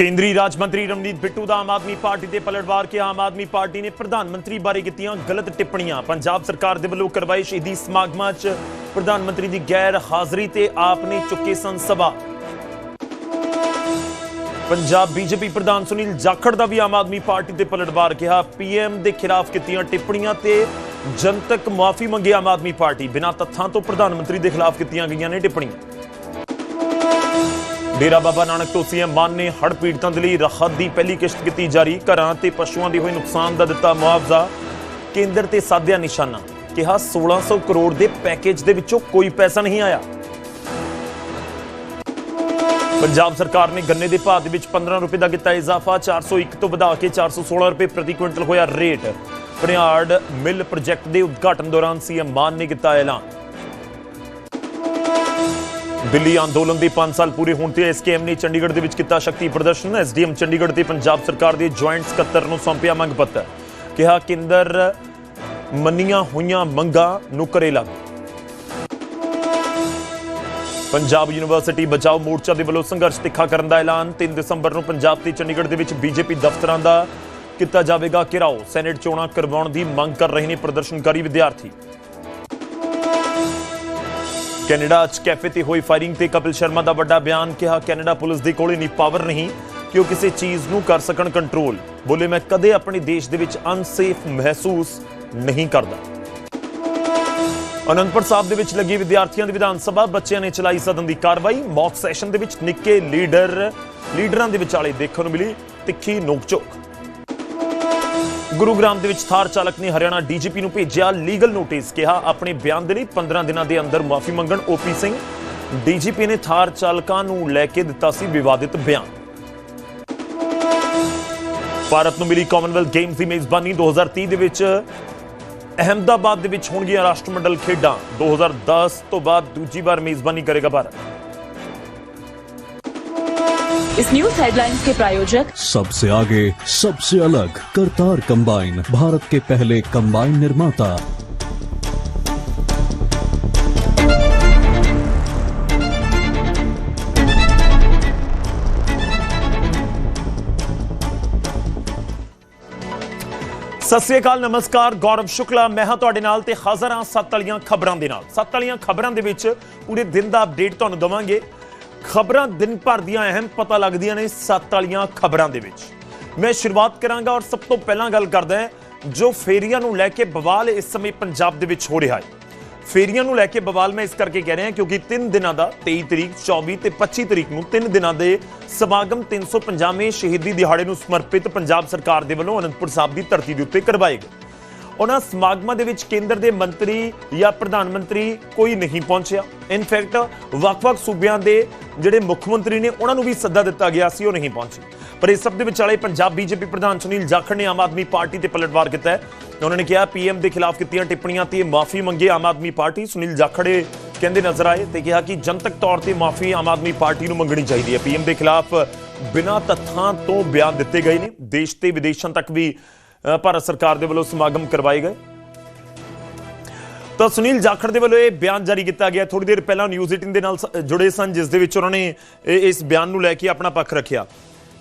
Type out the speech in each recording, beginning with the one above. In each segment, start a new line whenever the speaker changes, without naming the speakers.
ਕੇਂਦਰੀ ਰਾਜ ਮੰਤਰੀ ਰਮਨੀਤ ਬਿੱਟੂ ਦਾ ਆਮ ਆਦਮੀ ਪਾਰਟੀ ਤੇ ਪਲਟਵਾਰ ਕੇ ਆਮ ਆਦਮੀ ਪਾਰਟੀ ਨੇ ਪ੍ਰਧਾਨ ਮੰਤਰੀ ਬਾਰੇ ਕੀਤੀਆਂ ਗਲਤ ਟਿੱਪਣੀਆਂ। ਪੰਜਾਬ ਸਰਕਾਰ ਦੇ ਵੱਲੋਂ ਕਰਵਾਏ ਸ਼ਹੀਦੀ ਸਮਾਗਮਾਂ 'ਚ ਪ੍ਰਧਾਨ ਮੰਤਰੀ ਦੀ ਗੈਰ ਹਾਜ਼ਰੀ ਤੇ ਆਪ ਨੇ ਚੁੱਕੇ ਸਨ ਸਭਾ ਪੰਜਾਬ ਬੀਜੇਪੀ ਪ੍ਰਧਾਨ ਸੁਨੀਲ ਜਾਖੜ ਦਾ ਵੀ ਆਮ ਆਦਮੀ ਪਾਰਟੀ ਤੇ ਪਲਟਵਾਰ ਕਿਹਾ ਪੀਐਮ ਦੇ ਖਿਲਾਫ ਕੀਤੀਆਂ ਟਿੱਪਣੀਆਂ ਤੇ ਜਨਤਕ ਮਾਫੀ ਮੰਗੀ ਆਮ ਆਦਮੀ ਪਾਰਟੀ। ਬਿਨਾਂ ਤੱਥਾਂ ਤੋਂ ਪ੍ਰਧਾਨ ਮੰਤਰੀ ਦੇ ਖਿਲਾਫ ਕੀਤੀਆਂ ਗਈਆਂ ਨੇ ਟਿੱਪਣੀਆਂ। ਡੇਰਾ ਬਾਬਾ ਨਾਨਕ ਤੋਂ ਸੀਐਮ ਮਾਨ ਨੇ ਹੜ੍ਹ ਪੀੜਤਾਂ ਦੇ ਲਈ ਰਾਹਤ ਦੀ ਪਹਿਲੀ ਕਿਸ਼ਤ ਕੀਤੀ ਜਾਰੀ। ਘਰਾਂ ਤੇ ਪਸ਼ੂਆਂ ਦੇ ਹੋਏ ਨੁਕਸਾਨ ਦਾ ਦਿੱਤਾ ਮੁਆਵਜ਼ਾ। ਕੇਂਦਰ ਤੇ ਸਾਧਿਆ ਨਿਸ਼ਾਨਾ, ਕਿਹਾ 1600 ਕਰੋੜ ਦੇ ਪੈਕੇਜ ਦੇ ਵਿੱਚੋਂ ਕੋਈ ਪੈਸਾ ਨਹੀਂ ਆਇਆ। ਪੰਜਾਬ ਸਰਕਾਰ ਨੇ ਗੰਨੇ ਦੇ ਭਾਅ ਦੇ ਵਿੱਚ 15 ਰੁਪਏ ਦਾ ਕੀਤਾ ਇਜ਼ਾਫਾ 401 ਤੋਂ ਵਧਾ ਕੇ 416 ਰੁਪਏ ਪ੍ਰਤੀ ਕੁਇੰਟਲ ਹੋਇਆ ਰੇਟ। ਭਰਿਆੜ ਮਿਲ ਪ੍ਰੋਜੈਕਟ ਦੇ ਉਦਘਾਟਨ ਦੌਰਾਨ ਸੀਐਮ ਮਾਨ ਨੇ ਕੀਤਾ ਐਲਾਨ। ਦਿੱਲੀ ਅੰਦੋਲਨ ਦੇ 5 ਸਾਲ ਪੂਰੇ ਹੋਣ ਤੇ ਐਸਕੇਐਮ ਨੇ ਚੰਡੀਗੜ੍ਹ ਦੇ ਵਿੱਚ ਕੀਤਾ ਸ਼ਕਤੀ ਪ੍ਰਦਰਸ਼ਨ। ਐਸਡੀਐਮ ਚੰਡੀਗੜ੍ਹ ਤੇ ਪੰਜਾਬ ਸਰਕਾਰ ਦੇ ਜੁਆਇੰਟ ਸਕੱਤਰ ਨੂੰ ਸੌਂਪਿਆ ਮੰਗ ਪੱਤਰ। ਕਿਹਾ, ਕੇਂਦਰ ਮੰਨੀਆਂ ਹੋਈਆਂ ਮੰਗਾਂ ਨੂੰ ਕਰੇ ਲਾਗੂ। ਪੰਜਾਬ ਯੂਨੀਵਰਸਿਟੀ ਬਚਾਓ ਮੋਰਚਾ ਦੇ ਵੱਲੋਂ ਸੰਘਰਸ਼ ਤਿੱਖਾ ਕਰਨ ਦਾ ਐਲਾਨ। 3 ਦਸੰਬਰ ਨੂੰ ਪੰਜਾਬ ਤੇ ਚੰਡੀਗੜ੍ਹ ਦੇ ਵਿੱਚ ਬੀਜੇਪੀ ਦਫ਼ਤਰਾਂ ਦਾ ਕੀਤਾ ਜਾਵੇਗਾ ਘਿਰਾਓ। ਸੈਨੇਟ ਚੋਣਾਂ ਕਰਵਾਉਣ ਦੀ ਮੰਗ ਕਰ ਰਹੇ ਨੇ ਪ੍ਰਦਰਸ਼ਨਕਾਰੀ ਵਿਦਿਆਰਥੀ। ਕੈਨੇਡਾ 'ਚ ਕੈਫੇ ਤੇ ਹੋਈ ਫਾਇਰਿੰਗ ਤੇ ਕਪਿਲ ਸ਼ਰਮਾ ਦਾ ਵੱਡਾ ਬਿਆਨ ਕਿਹਾ, ਕੈਨੇਡਾ ਪੁਲਿਸ ਦੇ ਕੋਲ ਇਨੀ ਪਾਵਰ ਨਹੀਂ ਕਿ ਉਹ ਕਿਸੇ ਚੀਜ਼ ਨੂੰ ਕਰ ਸਕਣ ਕੰਟਰੋਲ ਬੋਲੇ, ਮੈਂ ਕਦੇ ਆਪਣੇ ਦੇਸ਼ ਦੇ ਵਿੱਚ ਅਨਸੇਫ ਮਹਿਸੂਸ ਨਹੀਂ ਕਰਦਾ। ਅਨੰਦਪੁਰ ਸਾਹਿਬ ਦੇ ਵਿੱਚ ਲੱਗੀ ਵਿਦਿਆਰਥੀਆਂ ਦੀ ਵਿਧਾਨ ਸਭਾ, ਬੱਚਿਆਂ ਨੇ ਚਲਾਈ ਸਦਨ ਦੀ ਕਾਰਵਾਈ। ਮੌਕ ਸੈਸ਼ਨ ਦੇ ਵਿੱਚ ਨਿੱਕੇ ਲੀਡਰ, ਲੀਡਰਾਂ ਦੇ ਵਿਚਾਲੇ ਦੇਖਣ ਨੂੰ ਮਿਲੀ ਤਿੱਖੀ ਨੋਕਝੋਕ। ਗੁਰੂਗ੍ਰਾਮ ਦੇ ਵਿੱਚ ਥਾਰ ਚਾਲਕ ਨੇ ਹਰਿਆਣਾ ਡੀਜੀਪੀ ਨੂੰ ਭੇਜਿਆ ਲੀਗਲ ਨੋਟਿਸ, ਕਿਹਾ ਆਪਣੇ ਬਿਆਨ ਦੇ ਲਈ 15 ਦਿਨਾਂ ਦੇ ਅੰਦਰ ਮਾਫੀ ਮੰਗਣ ਓਪੀ ਸਿੰਘ। ਡੀਜੀਪੀ ਨੇ ਥਾਰ ਚਾਲਕਾਂ ਨੂੰ ਲੈ ਕੇ ਦਿੱਤਾ ਸੀ ਵਿਵਾਦਿਤ ਬਿਆਨ। ਭਾਰਤ ਨੂੰ ਮਿਲੀ ਕਾਮਨਵੈਲਥ ਗੇਮਸ ਦੀ ਮੇਜ਼ਬਾਨੀ। 2030 ਦੇ ਵਿੱਚ ਅਹਮਦਾਬਾਦ ਦੇ ਵਿੱਚ ਹੋਣਗੀਆਂ ਰਾਸ਼ਟਰਮੰਡਲ ਖੇਡਾਂ। 2010 ਤੋਂ ਬਾਅਦ ਦੂਜੀ ਵਾਰ ਮੇਜ਼ਬਾਨੀ ਕਰੇਗਾ ਭਾਰਤ।
इस न्यूज हेडलाइंस के प्रायोजक
सबसे आगे सबसे अलग करतार कंबाइन भारत के पहले कंबाइन निर्माता
ਸਤਿ ਸ੍ਰੀ ਅਕਾਲ ਨਮਸਕਾਰ ਗੌਰਵ ਸ਼ੁਕਲਾ ਮੈਂ ਹਾਂ ਤੁਹਾਡੇ ਨਾਲ ਤੇ ਹਾਜ਼ਰ ਹਾਂ ਸੱਤ ਵਾਲੀਆਂ ਖਬਰਾਂ ਦੇ ਨਾਲ ਸੱਤ ਵਾਲੀਆਂ ਖਬਰਾਂ ਦੇ ਵਿੱਚ ਪੂਰੇ ਦਿਨ ਦਾ ਅਪਡੇਟ ਤੁਹਾਨੂੰ ਦਵਾਂਗੇ ਖਬਰਾਂ ਦਿਨ ਭਰ ਦੀਆਂ ਅਹਿਮ ਪਤਾ ਲੱਗਦੀਆਂ ਨੇ ਸੱਤ ਵਾਲੀਆਂ ਖਬਰਾਂ ਦੇ ਵਿੱਚ। ਮੈਂ ਸ਼ੁਰੂਆਤ ਕਰਾਂਗਾ ਔਰ ਸਭ ਤੋਂ ਪਹਿਲਾਂ ਗੱਲ ਕਰਦਾ ਜੋ ਫੇਰੀਆਂ ਨੂੰ ਲੈ ਕੇ ਬਵਾਲ ਇਸ ਸਮੇਂ ਪੰਜਾਬ ਦੇ ਵਿੱਚ ਹੋ ਰਿਹਾ ਹੈ। ਫੇਰੀਆਂ ਨੂੰ ਲੈ ਕੇ ਬਵਾਲ ਮੈਂ ਇਸ ਕਰਕੇ ਕਹਿ ਰਿਹਾ ਕਿਉਂਕਿ 3 ਦਿਨਾਂ ਦਾ 23 ਤਰੀਕ 24 ਤੇ 25 ਤਰੀਕ ਨੂੰ 3 ਦਿਨਾਂ ਦੇ ਸਮਾਗਮ 350ਵੇਂ ਸ਼ਹੀਦੀ ਦਿਹਾੜੇ ਨੂੰ ਸਮਰਪਿਤ ਪੰਜਾਬ ਸਰਕਾਰ ਦੇ ਵੱਲੋਂ ਅਨੰਦਪੁਰ ਸਾਹਿਬ ਦੀ ਧਰਤੀ ਦੇ ਉੱਤੇ ਕਰਵਾਏ ਗਏ। ਉਹਨਾਂ ਸਮਾਗਮਾਂ ਦੇ ਵਿੱਚ ਕੇਂਦਰ ਦੇ ਮੰਤਰੀ ਜਾਂ ਪ੍ਰਧਾਨ ਮੰਤਰੀ ਕੋਈ ਨਹੀਂ ਪਹੁੰਚਿਆ। ਇਨਫੈਕਟ ਵੱਖ-ਵੱਖ ਸੂਬਿਆਂ ਦੇ ਜਿਹੜੇ ਮੁੱਖ ਮੰਤਰੀ ਨੇ, ਉਹਨਾਂ ਨੂੰ ਵੀ ਸੱਦਾ ਦਿੱਤਾ ਗਿਆ ਸੀ, ਉਹ ਨਹੀਂ ਪਹੁੰਚੇ। ਪਰ ਇਸ ਸਭ ਦੇ ਵਿਚਾਲੇ ਪੰਜਾਬ ਬੀਜੇਪੀ ਪ੍ਰਧਾਨ ਸੁਨੀਲ ਜਾਖੜ ਨੇ ਆਮ ਆਦਮੀ ਪਾਰਟੀ ਤੇ ਪਲਟਵਾਰ ਕੀਤਾ ਹੈ। ਉਹਨਾਂ ਨੇ ਕਿਹਾ ਪੀਐਮ ਦੇ ਖਿਲਾਫ ਕੀਤੀਆਂ ਟਿੱਪਣੀਆਂ ਤੇ ਮਾਫੀ ਮੰਗੇ ਆਮ ਆਦਮੀ ਪਾਰਟੀ। ਸੁਨੀਲ ਜਾਖੜੇ ਕਹਿੰਦੇ ਨਜ਼ਰ ਆਏ ਤੇ ਕਿਹਾ ਕਿ ਜਨਤਕ ਤੌਰ ਤੇ ਮਾਫੀ ਆਮ ਆਦਮੀ ਪਾਰਟੀ ਨੂੰ ਮੰਗਣੀ ਚਾਹੀਦੀ ਹੈ। ਪੀਐਮ ਦੇ ਖਿਲਾਫ ਬਿਨਾਂ ਤੱਥਾਂ ਤੋਂ ਬਿਆਨ ਦਿੱਤੇ ਗਏ ਨੇ। ਦੇਸ਼ ਤੇ ਵਿਦੇਸ਼ਾਂ ਤੱਕ ਵੀ ਭਾਰਤ ਸਰਕਾਰ ਦੇ ਵੱਲੋਂ ਸਮਾਗਮ ਕਰਵਾਏ ਗਏ। ਤਾਂ ਸੁਨੀਲ ਜਾਖੜ ਦੇ ਵੱਲੋਂ ਇਹ ਬਿਆਨ ਜਾਰੀ ਕੀਤਾ ਗਿਆ। ਥੋੜੀ ਦੇਰ ਪਹਿਲਾਂ ਨਿਊਜ਼ 18 ਦੇ ਨਾਲ ਜੁੜੇ ਸਨ, ਜਿਸ ਦੇ ਵਿੱਚ ਉਹਨਾਂ ਨੇ ਇਸ ਬਿਆਨ ਨੂੰ ਲੈ ਕੇ ਆਪਣਾ ਪੱਖ ਰੱਖਿਆ।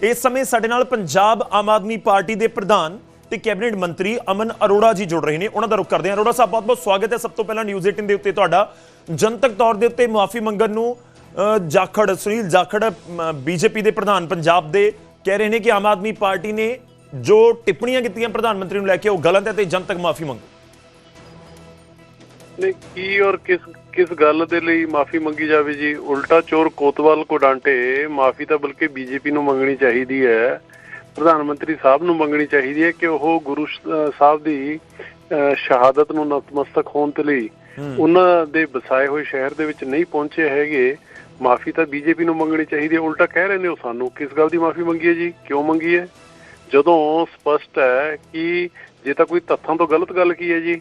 ਇਸ ਸਮੇਂ ਸਾਡੇ ਨਾਲ ਪੰਜਾਬ ਆਮ ਆਦਮੀ ਪਾਰਟੀ ਦੇ ਪ੍ਰਧਾਨ ਤੇ ਕੈਬਨਿਟ ਮੰਤਰੀ ਅਮਨ ਅਰੋੜਾ ਜੀ ਜੁੜ ਰਹੇ ਨੇ। ਉਹਨਾਂ ਦਾ ਰੁਖ ਕਰਦੇ ਹਾਂ। ਅਰੋੜਾ ਸਾਹਿਬ, ਬਹੁਤ ਬਹੁਤ ਸਵਾਗਤ ਹੈ। ਸਭ ਤੋਂ ਪਹਿਲਾਂ ਨਿਊਜ਼ 18 ਦੇ ਉੱਤੇ ਤੁਹਾਡਾ ਜਨਤਕ ਤੌਰ ਦੇ ਉੱਤੇ ਮਾਫੀ ਮੰਗਣ ਨੂੰ ਜਾਖੜ, ਸੁਨੀਲ ਜਾਖੜ ਬੀਜੇਪੀ ਦੇ ਪ੍ਰਧਾਨ ਪੰਜਾਬ ਦੇ ਕਹਿ ਰਹੇ ਨੇ ਕਿ ਆਮ ਆਦਮੀ ਪਾਰਟੀ ਨੇ ਜੋ ਟਿੱਪਣੀਆਂ ਕੀਤੀਆਂ ਪ੍ਰਧਾਨ ਮੰਤਰੀ ਨੂੰ ਲੈ ਕੇ ਉਹ ਗਲਤ ਹੈ ਤੇ ਜਨਤਕ ਮਾਫੀ ਮੰਗੋ।
ਨਹੀਂ ਕੀ ਔਰ ਕਿਸ ਕਿਸ ਗੱਲ ਦੇ ਲਈ ਮਾਫੀ ਮੰਗੀ ਜਾਵੇ ਜੀ? ਉਲਟਾ ਚੋਰ ਕੋਤਵਾਲ ਕੋ ਡਾਂਟੇ ਮਾਫੀ ਤਾਂ ਬਲਕਿ ਬੀਜੇਪੀ ਨੂੰ ਮੰਗਣੀ ਚਾਹੀਦੀ ਹੈ। ਪ੍ਰਧਾਨ ਮੰਤਰੀ ਸਾਹਿਬ ਨੂੰ ਮੰਗਣੀ ਚਾਹੀਦੀ ਹੈ ਕਿ ਉਹ ਗੁਰੂ ਸਾਹਿਬ ਦੀ ਸ਼ਹਾਦਤ ਨੂੰ ਨਤਮਸਤਕ ਹੋਣ ਦੇ ਲਈ ਉਹਨਾਂ ਦੇ ਵਸਾਏ ਹੋਏ ਸ਼ਹਿਰ ਦੇ ਵਿੱਚ ਨਹੀਂ ਪਹੁੰਚੇ ਹੈਗੇ। ਮਾਫੀ ਤਾਂ ਬੀਜੇਪੀ ਨੂੰ ਮੰਗਣੀ ਚਾਹੀਦੀ ਹੈ। ਉਲਟਾ ਕਹਿ ਰਹੇ ਨੇ ਉਹ ਸਾਨੂੰ। ਕਿਸ ਗੱਲ ਦੀ ਮਾਫੀ ਮੰਗੀ ਹੈ ਜੀ? ਕਿਉਂ ਮੰਗੀ ਹੈ? ਜਦੋਂ ਸਪਸ਼ਟ ਹੈ ਕਿ ਜੇ ਤਾਂ ਕੋਈ ਤੱਥਾਂ ਤੋਂ ਗਲਤ ਗੱਲ ਕੀ ਹੈ ਜੀ?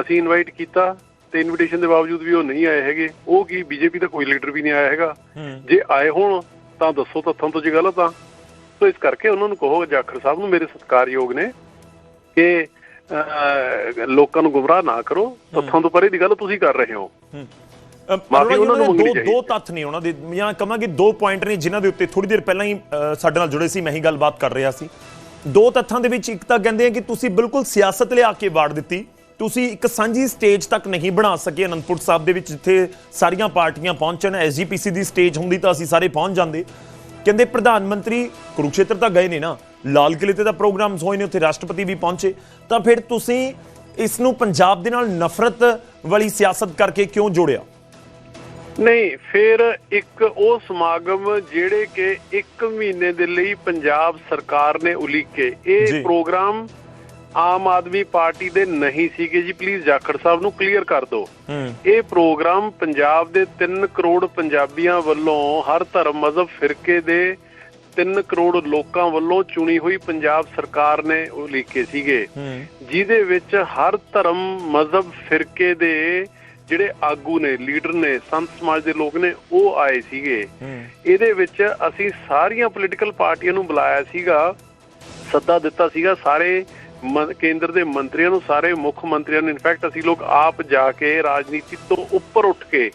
ਅਸੀਂ ਇਨਵਾਈਟ ਕੀਤਾ ਤੇ ਇਨਵੀਟੇਸ਼ਨ ਦੇ ਬਾਵਜੂਦ ਵੀ ਉਹ ਨਹੀਂ ਆਏ ਹੈਗੇ। ਉਹ ਕੀ ਬੀਜੇਪੀ ਦਾ ਕੋਈ ਲੀਡਰ ਵੀ ਨਹੀਂ ਆਇਆ ਹੈਗਾ? ਜੇ ਆਏ ਹੋਣ ਤਾਂ ਦੱਸੋ ਤੱਥਾਂ ਤੋਂ ਜੇ ਗਲਤ ਆ। ਸੋ ਇਸ ਕਰਕੇ ਉਹਨਾਂ ਨੂੰ ਕਹੋ ਜਾਖੜ ਸਾਹਿਬ ਨੂੰ ਮੇਰੇ ਸਤਿਕਾਰਯੋਗ ਨੇ ਕਿ ਲੋਕਾਂ ਨੂੰ ਗੁੰਮਰਾਹ ਨਾ ਕਰੋ। ਤੱਥਾਂ ਤੋਂ ਪਰੇ ਦੀ ਗੱਲ ਤੁਸੀਂ ਕਰ ਰਹੇ ਹੋ। ਮਾਫੀ ਉਹਨਾਂ ਨੂੰ ਮੰਗਣੀ
ਦੋ
ਚਾਹੀਦੀ
ਦੋ ਤੱਥ ਨੇ ਉਹਨਾਂ ਦੇ। ਜਾਂ ਕਹਾਂਗੇ ਦੋ ਪੁਆਇੰਟ ਨੇ ਜਿਨ੍ਹਾਂ ਦੇ ਉੱਤੇ ਥੋੜੀ ਦੇਰ ਪਹਿਲਾਂ ਹੀ ਸਾਡੇ ਨਾਲ ਜੁੜੇ ਸੀ। ਮੈਂ ਹੀ ਗੱਲਬਾਤ ਕਰ ਰਿਹਾ ਸੀ। ਦੋ ਤੱਥਾਂ ਦੇ ਵਿੱਚ ਇੱਕ ਤਾਂ ਕਹਿੰਦੇ ਆ ਕਿ ਤੁਸੀਂ ਬਿਲਕੁਲ ਸਿਆਸਤ ਲਿਆ ਕੇ ਵਾੜ ਦਿੱਤੀ। ਤੁਸੀਂ ਇੱਕ ਸਾਂਝੀ ਸਟੇਜ ਤੱਕ ਨਹੀਂ ਬਣਾ ਸਕੇ ਅਨੰਦਪੁਰ ਸਾਹਿਬ ਦੇ ਵਿੱਚ, ਜਿੱਥੇ ਸਾਰੀਆਂ ਪਾਰਟੀਆਂ ਪਹੁੰਚਣ। ਐਸਜੀਪੀਸੀ ਦੀ ਸਟੇਜ ਹੁੰਦੀ ਤਾਂ ਅਸੀਂ ਸਾਰੇ ਪਹੁੰਚ ਜਾਂਦੇ। ਕਹਿੰਦੇ ਪ੍ਰਧਾਨ ਮੰਤਰੀ ਕੁਰੂਕਸ਼ੇਤਰ ਤਾਂ ਗਏ ਨੇ ਨਾ, ਲਾਲ ਕਿਲੇ ਤੇ ਤਾਂ ਪ੍ਰੋਗਰਾਮਸ ਹੋਏ ਨੇ, ਉੱਥੇ ਰਾਸ਼ਟਰਪਤੀ ਵੀ ਪਹੁੰਚੇ। ਤਾਂ ਫਿਰ ਤੁਸੀਂ ਇਸ ਨੂੰ ਪੰਜਾਬ ਦੇ ਨਾਲ ਨਫ਼ਰਤ ਵਾਲੀ ਸਿਆਸਤ ਕਰਕੇ ਕਿਉਂ ਜੋੜਿਆ?
ਨਹੀਂ ਫਿਰ ਇੱਕ ਉਹ ਸਮਾਗਮ ਜਿਹੜੇ ਕਿ 1 ਮਹੀਨੇ ਦੇ ਲਈ ਪੰਜਾਬ ਸਰਕਾਰ ਨੇ ਉਲੀਕੇ। ਇਹ ਪ੍ਰੋਗਰਾਮ ਆਮ ਆਦਮੀ ਪਾਰਟੀ ਦੇ ਨਹੀਂ ਸੀਗੇ ਜੀ। ਪਲੀਜ਼ ਜਾਖੜ ਸਾਹਿਬ ਨੂੰ ਕਲੀਅਰ ਕਰ ਦਿਓ। ਇਹ ਪ੍ਰੋਗਰਾਮ ਪੰਜਾਬ ਦੇ 3 ਕਰੋੜ ਪੰਜਾਬੀਆਂ ਵੱਲੋਂ ਹਰ ਧਰਮ ਮਜ਼ਹਬ ਫਿਰਕੇ ਦੇ 3 ਕਰੋੜ ਲੋਕਾਂ ਵੱਲੋਂ ਚੁਣੀ ਹੋਈ ਪੰਜਾਬ ਸਰਕਾਰ ਨੇ ਉਲੀਕੇ ਸੀਗੇ। ਜਿਹਦੇ ਵਿੱਚ ਹਰ ਧਰਮ ਮਜ਼ਹਬ ਫਿਰਕੇ ਦੇ ਜਿਹੜੇ ਆਗੂ ਨੇ ਲੀਡਰ ਨੇ ਸੰਤ ਸਮਾਜ ਦੇ ਲੋਕ ਨੇ ਉਹ ਆਏ ਸੀਗੇ। ਇਹਦੇ ਵਿੱਚ ਅਸੀਂ ਸਾਰੀਆਂ ਪੋਲੀਟੀਕਲ ਪਾਰਟੀਆਂ ਨੂੰ ਬੁਲਾਇਆ ਸੀਗਾ ਸੱਦਾ ਦਿੱਤਾ ਸੀਗਾ ਸਾਰੇ ਕੇਂਦਰ ਦੇ ਮੰਤਰੀਆਂ ਨੂੰ ਸਾਰੇ ਮੁੱਖ ਮੰਤਰੀਆਂ ਨੂੰ। ਇਨਫੈਕਟ ਅਸੀਂ ਲੋਕ ਆਪ ਜਾ ਕੇ ਰਾਜਨੀਤੀ ਤੋਂ ਉੱਪਰ ਉੱਠ ਕੇ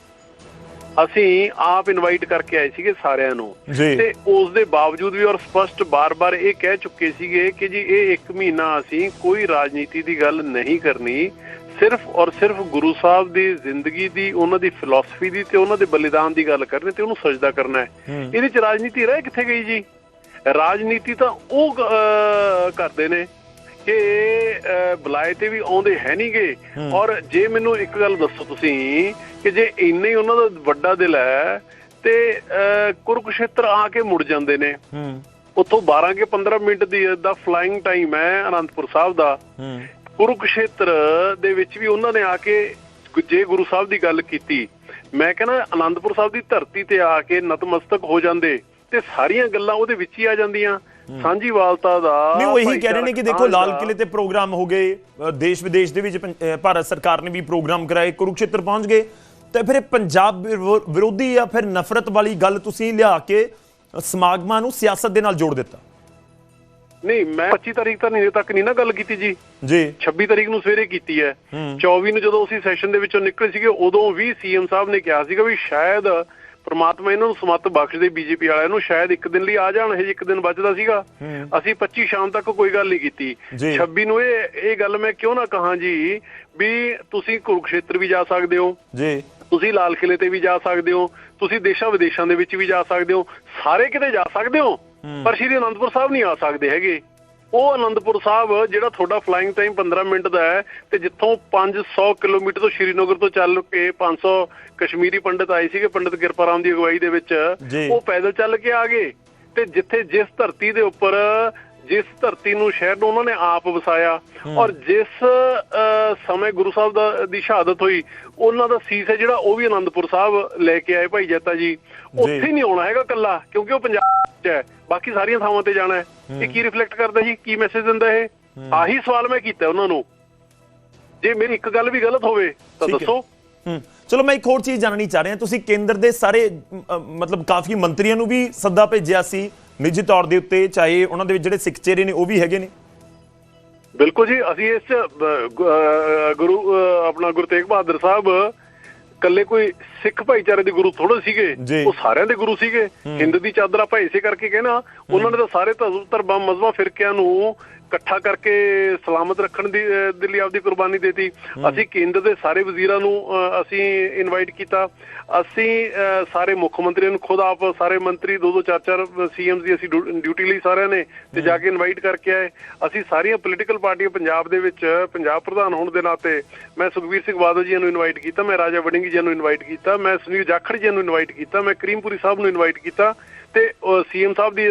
ਅਸੀਂ ਆਪ ਇਨਵਾਈਟ ਕਰਕੇ ਆਏ ਸੀਗੇ ਸਾਰਿਆਂ ਨੂੰ। ਤੇ ਉਸ ਦੇ ਬਾਵਜੂਦ ਵੀ ਔਰ ਸਪਸ਼ਟ ਬਾਰ-ਬਾਰ ਇਹ ਕਹਿ ਚੁੱਕੇ ਸੀਗੇ ਕਿ ਜੀ ਇਹ ਇੱਕ ਮਹੀਨਾ ਅਸੀਂ ਕੋਈ ਰਾਜਨੀਤੀ ਦੀ ਗੱਲ ਨਹੀਂ ਕਰਨੀ। ਸਿਰਫ ਔਰ ਸਿਰਫ ਗੁਰੂ ਸਾਹਿਬ ਦੀ ਜ਼ਿੰਦਗੀ ਦੀ ਉਹਨਾਂ ਦੀ ਫਿਲਾਸਫੀ ਦੀ ਤੇ ਉਹਨਾਂ ਦੇ ਬਲੀਦਾਨ ਦੀ ਗੱਲ ਕਰਨੀ ਤੇ ਉਹਨੂੰ ਸਜਦਾ ਕਰਨਾ ਹੈ। ਇਹਦੇ ਚ ਰਾਜਨੀਤੀ ਰਹਿ ਕਿੱਥੇ ਗਈ ਜੀ? ਰਾਜਨੀਤੀ ਤਾਂ ਉਹ ਕਰਦੇ ਨੇ ਕਿ ਬੁਲਾਏ ਤੇ ਵੀ ਆਉਂਦੇ ਹੈ ਨਹੀਂਗੇ ਔਰ ਜੇ ਮੈਨੂੰ ਇੱਕ ਗੱਲ ਦੱਸੋ ਤੁਸੀਂ ਕਿ ਜੇ ਇੰਨਾ ਹੀ ਉਹਨਾਂ ਦਾ ਵੱਡਾ ਦਿਲ ਹੈ ਤੇ ਕੁਰੂਕਸ਼ੇਤਰ ਆ ਕੇ ਮੁੜ ਜਾਂਦੇ ਨੇ। ਉੱਥੋਂ 12 ਕੇ 15 ਮਿੰਟ ਦੀ ਦਾ ਫਲਾਈਂਗ ਟਾਈਮ ਹੈ ਅਨੰਦਪੁਰ ਸਾਹਿਬ ਦਾ। ਕੁਰੂਕਸ਼ੇਤਰ ਦੇ ਵਿੱਚ ਵੀ ਉਹਨਾਂ ਨੇ ਆ ਕੇ ਜੇ ਗੁਰੂ ਸਾਹਿਬ ਦੀ ਗੱਲ ਕੀਤੀ ਮੈਂ ਕਹਿੰਦਾ ਅਨੰਦਪੁਰ ਸਾਹਿਬ ਦੀ ਧਰਤੀ ਤੇ ਆ ਕੇ ਨਤਮਸਤਕ ਹੋ ਜਾਂਦੇ ਤੇ ਸਾਰੀਆਂ ਗੱਲਾਂ ਉਹਦੇ ਵਿੱਚ ਹੀ ਆ ਜਾਂਦੀਆਂ। ਸਾਂਝੀਵਾਲਤਾ ਦਾ
ਨਹੀਂ ਉਹ ਇਹੀ ਕਹਿ ਰਹੇ ਨੇ ਕਿ ਦੇਖੋ ਲਾਲ ਕਿਲੇ ਤੇ ਪ੍ਰੋਗਰਾਮ ਹੋ ਗਏ ਦੇਸ਼ ਵਿਦੇਸ਼ ਦੇ ਵਿੱਚ ਭਾਰਤ ਸਰਕਾਰ ਨੇ ਵੀ ਪ੍ਰੋਗਰਾਮ ਕਰਾਏ ਕੁਰੂਕਸ਼ੇਤਰ ਪਹੁੰਚ ਗਏ। ਤੇ ਫਿਰ ਇਹ ਪੰਜਾਬ ਵਿਰੋ- ਵਿਰੋਧੀ ਜਾਂ ਫਿਰ ਨਫ਼ਰਤ ਵਾਲੀ ਗੱਲ ਤੁਸੀਂ ਲਿਆ ਕੇ ਸਮਾਗਮਾਂ ਨੂੰ ਸਿਆਸਤ ਦੇ ਨਾਲ ਜੋੜ ਦਿੱਤਾ।
ਨਹੀਂ ਮੈਂ 25 ਤਾਰੀਖ ਤਾਂ ਨਹੀਂ ਤੱਕ ਨਹੀਂ ਨਾ ਗੱਲ ਕੀਤੀ ਜੀ।
ਜੀ।
26 ਤਾਰੀਖ ਨੂੰ ਸਵੇਰੇ ਕੀਤੀ ਹੈ।
ਹੂੰ।
24 ਨੂੰ ਜਦੋਂ ਅਸੀਂ ਸੈਸ਼ਨ ਦੇ ਵਿੱਚੋਂ ਨਿਕਲੇ ਸੀਗੇ ਉਦੋਂ ਵੀ ਸੀਐਮ ਸਾਹਿਬ ਨੇ ਕਿਹਾ ਸੀਗਾ ਵੀ ਸ਼ਾਇਦ ਪ੍ਰਮਾਤਮਾ ਇਹਨਾਂ ਨੂੰ ਸਮੱਤ ਬਖਸ਼ ਦੇ ਬੀਜੇਪੀ ਵਾਲਿਆਂ ਨੂੰ ਸ਼ਾਇਦ ਇੱਕ ਦਿਨ ਲਈ ਆ ਜਾਣ ਹਜੇ ਇੱਕ ਦਿਨ ਬਚਦਾ ਸੀਗਾ। ਅਸੀਂ 25 ਸ਼ਾਮ ਤੱਕ ਕੋਈ ਗੱਲ ਨਹੀਂ ਕੀਤੀ।
ਜੀ।
26 ਨੂੰ ਇਹ ਇਹ ਗੱਲ ਮੈਂ ਕਿਉਂ ਨਾ ਕਹਾਂ ਜੀ ਵੀ ਤੁਸੀਂ ਕੁਰੂਕਸ਼ੇਤਰ ਵੀ ਜਾ ਸਕਦੇ ਹੋ।
ਜੀ।
ਤੁਸੀਂ ਲਾਲ ਕਿਲੇ ਤੇ ਵੀ ਜਾ ਸਕਦੇ ਹੋ। ਤੁਸੀਂ ਦੇਸ਼ਾਂ ਵਿਦੇਸ਼ਾਂ ਦੇ ਵਿੱਚ ਵੀ ਜਾ ਸਕਦੇ ਹੋ। ਸਾਰੇ ਕਿਤੇ ਜਾ ਸਕਦੇ ਹੋ। ਪਰ ਸ਼੍ਰੀ ਅਨੰਦਪੁਰ ਸਾਹਿਬ ਨਹੀਂ ਆ ਸਕਦੇ ਹੈਗੇ। ਉਹ ਅਨੰਦਪੁਰ ਸਾਹਿਬ ਜਿਹੜਾ ਤੁਹਾਡਾ ਫਲਾਈਂਗ ਟਾਈਮ 15 ਮਿੰਟ ਦਾ ਹੈ ਤੇ ਜਿੱਥੋਂ 500 ਕਿਲੋਮੀਟਰ ਤੋਂ ਸ਼੍ਰੀਨਗਰ ਤੋਂ ਚੱਲ ਕੇ 500 ਕਸ਼ਮੀਰੀ ਪੰਡਿਤ ਆਏ ਸੀਗੇ ਪੰਡਿਤ ਕਿਰਪਾ ਰਾਮ ਦੀ ਅਗਵਾਈ ਦੇ ਵਿੱਚ। ਉਹ ਪੈਦਲ ਚੱਲ ਕੇ ਆ ਗਏ। ਤੇ ਜਿੱਥੇ ਜਿਸ ਧਰਤੀ ਦੇ ਉੱਪਰ ਜਿਸ ਧਰਤੀ ਨੂੰ ਸ਼ਹਿਰ ਨੂੰ ਉਹਨਾਂ ਨੇ ਆਪ ਵਸਾਇਆ ਔਰ ਜਿਸ ਸਮੇਂ ਗੁਰੂ ਸਾਹਿਬ ਦਾ ਦੀ ਸ਼ਹਾਦਤ ਹੋਈ ਉਹਨਾਂ ਦਾ ਸੀਸ ਹੈ ਜਿਹੜਾ ਉਹ ਵੀ ਆਨੰਦਪੁਰ ਸਾਹਿਬ ਲੈ ਕੇ ਆਏ ਭਾਈ ਜੱਤਾ ਜੀ। ਉੱਥੇ ਨਹੀਂ ਆਉਣਾ ਹੈਗਾ ਕੱਲਾ ਕਿਉਂਕਿ ਉਹ ਪੰਜਾਬ 'ਚ ਹੈ। ਬਾਕੀ ਸਾਰੀਆਂ ਥਾਵਾਂ ਤੇ ਜਾਣਾ ਹੈ। ਇਹ ਕੀ ਰਿਫਲੈਕਟ ਕਰਦਾ ਜੀ? ਕੀ ਮੈਸੇਜ ਦਿੰਦਾ ਇਹ? ਆਹੀ ਸਵਾਲ ਮੈਂ ਕੀਤਾ ਉਹਨਾਂ ਨੂੰ। ਜੇ ਮੇਰੀ ਇੱਕ ਗੱਲ ਵੀ ਗਲਤ ਹੋਵੇ ਤਾਂ। ਦੱਸੋ।
ਚਲੋ ਮੈਂ ਇੱਕ ਹੋਰ ਚੀਜ਼ ਜਾਣਨੀ ਚਾਹ ਰਿਹਾ। ਤੁਸੀਂ ਕੇਂਦਰ ਦੇ ਸਾਰੇ ਮਤਲਬ ਕਾਫੀ ਮੰਤਰੀਆਂ ਨੂੰ ਵੀ ਸੱਦਾ ਭੇਜਿਆ ਸੀ। ਨਿੱਜੀ ਤੌਰ ਦੇ ਉੱਤੇ ਚਾਹੇ ਉਹਨਾਂ ਦੇ ਵਿੱਚ ਜਿਹੜੇ ਸਿੱਖ ਚਿਹਰੇ ਨੇ ਉਹ ਵੀ ਹੈਗੇ ਨੇ?
ਬਿਲਕੁਲ ਜੀ ਅਸੀਂ ਇਸ 'ਚ, ਅਹ, ਗੁਰੂ ਅਹ, ਆਪਣਾ ਗੁਰੂ ਤੇਗ ਬਹਾਦਰ ਸਾਹਿਬ ਕੱਲੇ ਕੋਈ ਸਿੱਖ ਭਾਈਚਾਰੇ ਦੇ ਗੁਰੂ ਥੋੜੇ ਸੀਗੇ। ਉਹ ਸਾਰਿਆਂ ਦੇ ਗੁਰੂ ਸੀਗੇ। ਹਿੰਦ ਦੀ ਚਾਦਰ ਆਪਾਂ ਇਸੇ ਕਰਕੇ ਕਹਿਣਾ ਉਹਨਾਂ ਨੇ ਤਾਂ ਸਾਰੇ ਧਰਮ ਧਰਮਾਂ ਮਜ਼ਹਬਾਂ ਫਿਰਕਿਆਂ ਨੂੰ ਇਕੱਠਾ ਕਰਕੇ ਸਲਾਮਤ ਰੱਖਣ ਦੀ ਦੇ ਲਈ ਆਪਦੀ ਕੁਰਬਾਨੀ ਦਿੱਤੀ। ਅਸੀਂ ਕੇਂਦਰ ਦੇ ਸਾਰੇ ਵਜ਼ੀਰਾਂ ਨੂੰ ਅਸੀਂ ਇਨਵਾਈਟ ਕੀਤਾ। ਅਸੀਂ ਸਾਰੇ ਮੁੱਖ ਮੰਤਰੀਆਂ ਨੂੰ ਖੁਦ ਆਪ ਸਾਰੇ ਮੰਤਰੀ ਦੋ ਦੋ ਚਾਰ ਚਾਰ ਸੀਐਮ ਦੀ ਅਸੀਂ ਡਿਊ- ਡਿਊਟੀ ਲਈ ਸਾਰਿਆਂ ਨੇ ਤੇ ਜਾ ਕੇ ਇਨਵਾਈਟ ਕਰਕੇ ਆਏ। ਅਸੀਂ ਸਾਰੀਆਂ ਪੋਲੀਟੀਕਲ ਪਾਰਟੀਆਂ ਪੰਜਾਬ ਦੇ ਵਿੱਚ ਪੰਜਾਬ ਪ੍ਰਧਾਨ ਹੋਣ ਦੇ ਨਾਤੇ ਮੈਂ ਸੁਖਬੀਰ ਸਿੰਘ ਬਾਦਲ ਜੀ ਨੂੰ ਇਨਵਾਈਟ ਕੀਤਾ ਮੈਂ ਰਾਜਾ ਵੜਿੰਗੀ ਜੀ ਨੂੰ ਇਨਵਾਈਟ ਕੀਤਾ। ਮੈਂ ਸੁਨੀਲ ਜਾਖੜ ਜੀ ਨੂੰ ਇਨਵਾਈਟ ਕੀਤਾ ਮੈਂ ਕਰੀਮਪੁਰੀ ਸਾਹਿਬ ਨੂੰ ਇਨਵਾਈਟ ਕੀਤਾ ਤੇ ਸੀਐਮ ਸਾਹਿਬ ਦੀ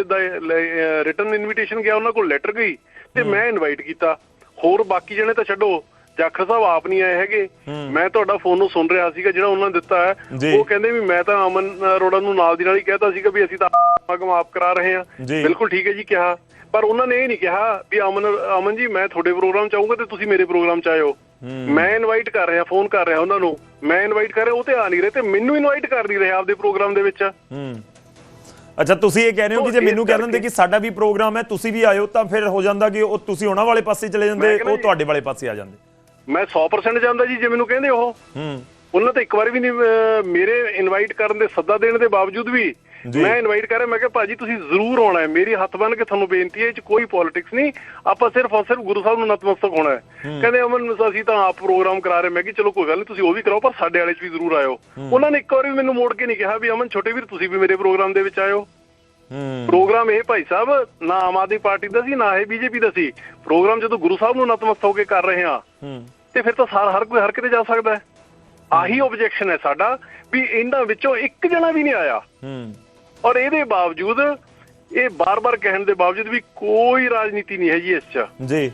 ਰਿਟਰਨ ਇਨਵੀਟੇਸ਼ਨ ਗਿਆ ਉਹਨਾਂ ਕੋਲ ਲੈਟਰ ਗਈ ਤੇ ਮੈਂ ਇਨਵਾਈਟ ਕੀਤਾ। ਹੋਰ ਬਾਕੀ ਜਣੇ ਤਾਂ ਛੱਡੋ ਜਾਖੜ ਸਾਹਿਬ ਆਪ ਨਹੀਂ ਆਏ ਹੈਗੇ। ਮੈਂ ਤੁਹਾਡਾ ਫੋਨ ਨੂੰ ਸੁਣ ਰਿਹਾ ਸੀਗਾ ਜਿਹੜਾ ਉਹਨਾਂ ਨੇ ਦਿੱਤਾ ਹੈ। ਉਹ ਕਹਿੰਦੇ ਵੀ ਮੈਂ ਤਾਂ ਅਮਨ ਅਰੋੜਾ ਨੂੰ ਨਾਲ ਦੀ ਨਾਲ ਹੀ ਕਹਿਤਾ ਸੀਗਾ ਵੀ ਅਸੀਂ ਤਾਂ ਸਮਾਗਮ ਆਪ ਕਰਾ ਰਹੇ ਹਾਂ। ਬਿਲਕੁਲ ਠੀਕ ਹੈ ਜੀ ਕਿਹਾ। ਪਰ ਉਹਨਾਂ ਨੇ ਇਹ ਨਹੀਂ ਕਿਹਾ ਵੀ ਅਮਨ ਅਮਨ ਜੀ ਮੈਂ ਤੁਹਾਡੇ ਪ੍ਰੋਗਰਾਮ ਚ ਆਉਂਗਾ ਤੇ ਤੁਸੀਂ ਮੇਰੇ ਪ੍ਰੋਗਰਾਮ ਚ ਆਇਓ। ਮੈਂ ਇਨਵਾਈਟ ਕਰ ਰਿਹਾ ਫੋਨ ਕਰ ਰਿਹਾ ਉਹਨਾਂ ਨੂੰ। ਮੈਂ ਇਨਵਾਈਟ ਕਰ ਰਿਹਾ ਉਹ ਤੇ ਆ ਨਹੀਂ ਰਹੇ ਤੇ ਮੈਨੂੰ ਇਨਵਾਈਟ ਕਰ ਨਹੀਂ ਰਹੇ ਆਪਦੇ ਪ੍ਰੋਗਰਾਮ ਦੇ ਵਿੱਚ।
ਹੂੰ। ਅੱਛਾ ਤੁਸੀਂ ਇਹ ਕਹਿ ਰਹੇ ਹੋ ਕਿ ਜੇ ਮੈਨੂੰ ਕਹਿ ਦਿੰਦੇ ਕਿ ਸਾਡਾ ਵੀ ਪ੍ਰੋਗਰਾਮ ਹੈ ਤੁਸੀਂ ਵੀ ਆਇਓ ਤਾਂ ਫਿਰ ਹੋ ਜਾਂਦਾ ਕਿ ਉਹ ਤੁਸੀਂ ਉਹਨਾਂ ਵਾਲੇ ਪਾਸੇ ਚਲੇ ਜਾਂਦੇ ਉਹ ਤੁਹਾਡੇ ਵਾਲੇ ਪਾਸੇ ਆ ਜਾਂਦੇ।
ਮੈਂ 100% ਜਾਂਦਾ ਜੀ ਜੇ ਮੈਨੂੰ ਕਹਿੰਦੇ ਉਹ।
ਹੂੰ।
ਉਹਨਾਂ ਤਾਂ ਇੱਕ ਵਾਰ ਵੀ ਨਹੀਂ ਮੇਰੇ ਇਨਵਾਈਟ ਕਰਨ ਦੇ ਸੱਦਾ ਦੇਣ ਦੇ ਬਾਵਜੂਦ ਵੀ। ਮੈਂ ਇਨਵਾਈਟ ਕਰ ਰਿਹਾ ਮੈਂ ਕਿਹਾ ਭਾਜੀ ਤੁਸੀਂ ਜ਼ਰੂਰ ਆਉਣਾ ਹੈ। ਮੇਰੀ ਹੱਥ ਬੰਨ ਕੇ ਤੁਹਾਨੂੰ ਬੇਨਤੀ ਹੈ ਇਹ ਚ ਕੋਈ ਪੋਲਿਟਿਕਸ ਨਹੀਂ। ਆਪਾਂ ਸਿਰਫ ਔਰ ਸਿਰਫ ਗੁਰੂ ਸਾਹਿਬ ਨੂੰ ਨਤਮਸਤਕ ਹੋਣਾ ਹੈ। ਕਹਿੰਦੇ ਅਮਨ ਅਸੀਂ ਤਾਂ ਆਪ ਪ੍ਰੋਗਰਾਮ ਕਰਾ ਰਹੇ ਮੈਂ ਕਿ ਚਲੋ ਕੋਈ ਗੱਲ ਨਹੀਂ ਤੁਸੀਂ ਉਹ ਵੀ ਕਰਾਓ ਪਰ ਸਾਡੇ ਵਾਲੇ ਚ ਵੀ ਜ਼ਰੂਰ ਆਇਓ। ਉਹਨਾਂ ਨੇ ਇੱਕ ਵਾਰ ਵੀ ਮੈਨੂੰ ਮੋੜ ਕੇ ਨਹੀਂ ਕਿਹਾ ਵੀ ਅਮਨ ਛੋਟੇ ਵੀਰ ਤੁਸੀਂ ਵੀ ਮੇਰੇ ਪ੍ਰੋਗਰਾਮ ਦੇ ਵਿੱਚ ਆਇਓ। ਪ੍ਰੋਗਰਾਮ ਇਹ ਭਾਈ ਸਾਹਿਬ ਨਾ ਆਮ ਆਦਮੀ ਪਾਰਟੀ ਦਾ ਸੀ ਨਾ ਇਹ ਬੀਜੇਪੀ ਦਾ ਸੀ। ਪ੍ਰੋਗਰਾਮ ਜਦੋਂ ਗੁਰੂ ਸਾਹਿਬ ਨੂੰ ਨਤਮਸਤਕ ਹੋ ਕੇ ਕਰ ਰਹੇ ਹਾਂ
ਹੂੰ।
ਤੇ ਫਿਰ ਤਾਂ ਸਾਰ ਹਰ ਕੋਈ ਹਰ ਕਿਤੇ ਜਾ ਸਕਦਾ ਹੈ। ਆਹੀ ਆਬਜੈਕਸ਼ਨ ਹੈ ਸਾਡਾ ਵੀ ਇਹਨਾਂ ਵਿੱਚੋਂ ਇੱਕ ਜਣਾ ਵੀ ਨਹੀਂ ਆਇਆ।
ਹੂੰ।
ਔਰ ਇਹਦੇ ਬਾਵਜੂਦ ਇਹ ਬਾਰ-ਬਾਰ ਕਹਿਣ ਦੇ ਬਾਵਜੂਦ ਵੀ ਕੋਈ ਰਾਜਨੀਤੀ ਨਹੀਂ ਹੈ ਜੀ ਇਸ 'ਚ।
ਜੀ।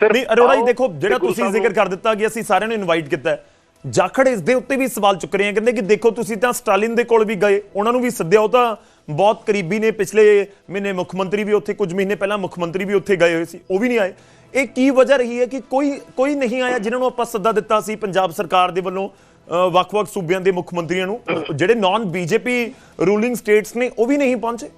ਨਹੀਂ ਅਰੋੜਾ ਜੀ ਦੇਖੋ ਜਿਹੜਾ ਤੁਸੀਂ ਜ਼ਿਕਰ ਕਰ ਦਿੱਤਾ ਕਿ ਅਸੀਂ ਸਾਰਿਆਂ ਨੂੰ ਇਨਵਾਈਟ ਕੀਤਾ ਹੈ। ਜਾਖੜ ਇਸ ਦੇ ਉੱਤੇ ਵੀ ਸਵਾਲ ਚੁੱਕ ਰਹੇ ਆ ਕਹਿੰਦੇ ਕਿ ਦੇਖੋ ਤੁਸੀਂ ਤਾਂ ਸਟਾਲਿਨ ਦੇ ਕੋਲ ਵੀ ਗਏ ਉਹਨਾਂ ਨੂੰ ਵੀ ਸੱਦਿਆ ਉਹ ਤਾਂ ਬਹੁਤ ਕਰੀਬੀ ਨੇ ਪਿਛਲੇ ਮਹੀਨੇ ਮੁੱਖ ਮੰਤਰੀ ਵੀ ਉੱਥੇ ਕੁਝ ਮਹੀਨੇ ਪਹਿਲਾਂ ਮੁੱਖ ਮੰਤਰੀ ਵੀ ਉੱਥੇ ਗਏ ਹੋਏ ਸੀ ਉਹ ਵੀ ਨਹੀਂ ਆਏ। ਇਹ ਕੀ ਵਜ੍ਹਾ ਰਹੀ ਹੈ ਕਿ ਕੋਈ ਕੋਈ ਨਹੀਂ ਆਇਆ ਜਿਨ੍ਹਾਂ ਨੂੰ ਆਪਾਂ ਸੱਦਾ ਦਿੱਤਾ ਸੀ ਪੰਜਾਬ ਸਰਕਾਰ ਦੇ ਵੱਲੋਂ? ਵੱਖ-ਵੱਖ ਸੂਬਿਆਂ ਦੇ ਮੁੱਖ ਮੰਤਰੀਆਂ ਨੂੰ ਜਿਹੜੇ ਨਾਨ ਬੀਜੇਪੀ ਰੂਲਿੰਗ ਸਟੇਟਸ ਨੇ ਉਹ ਵੀ ਨਹੀਂ ਪਹੁੰਚੇ?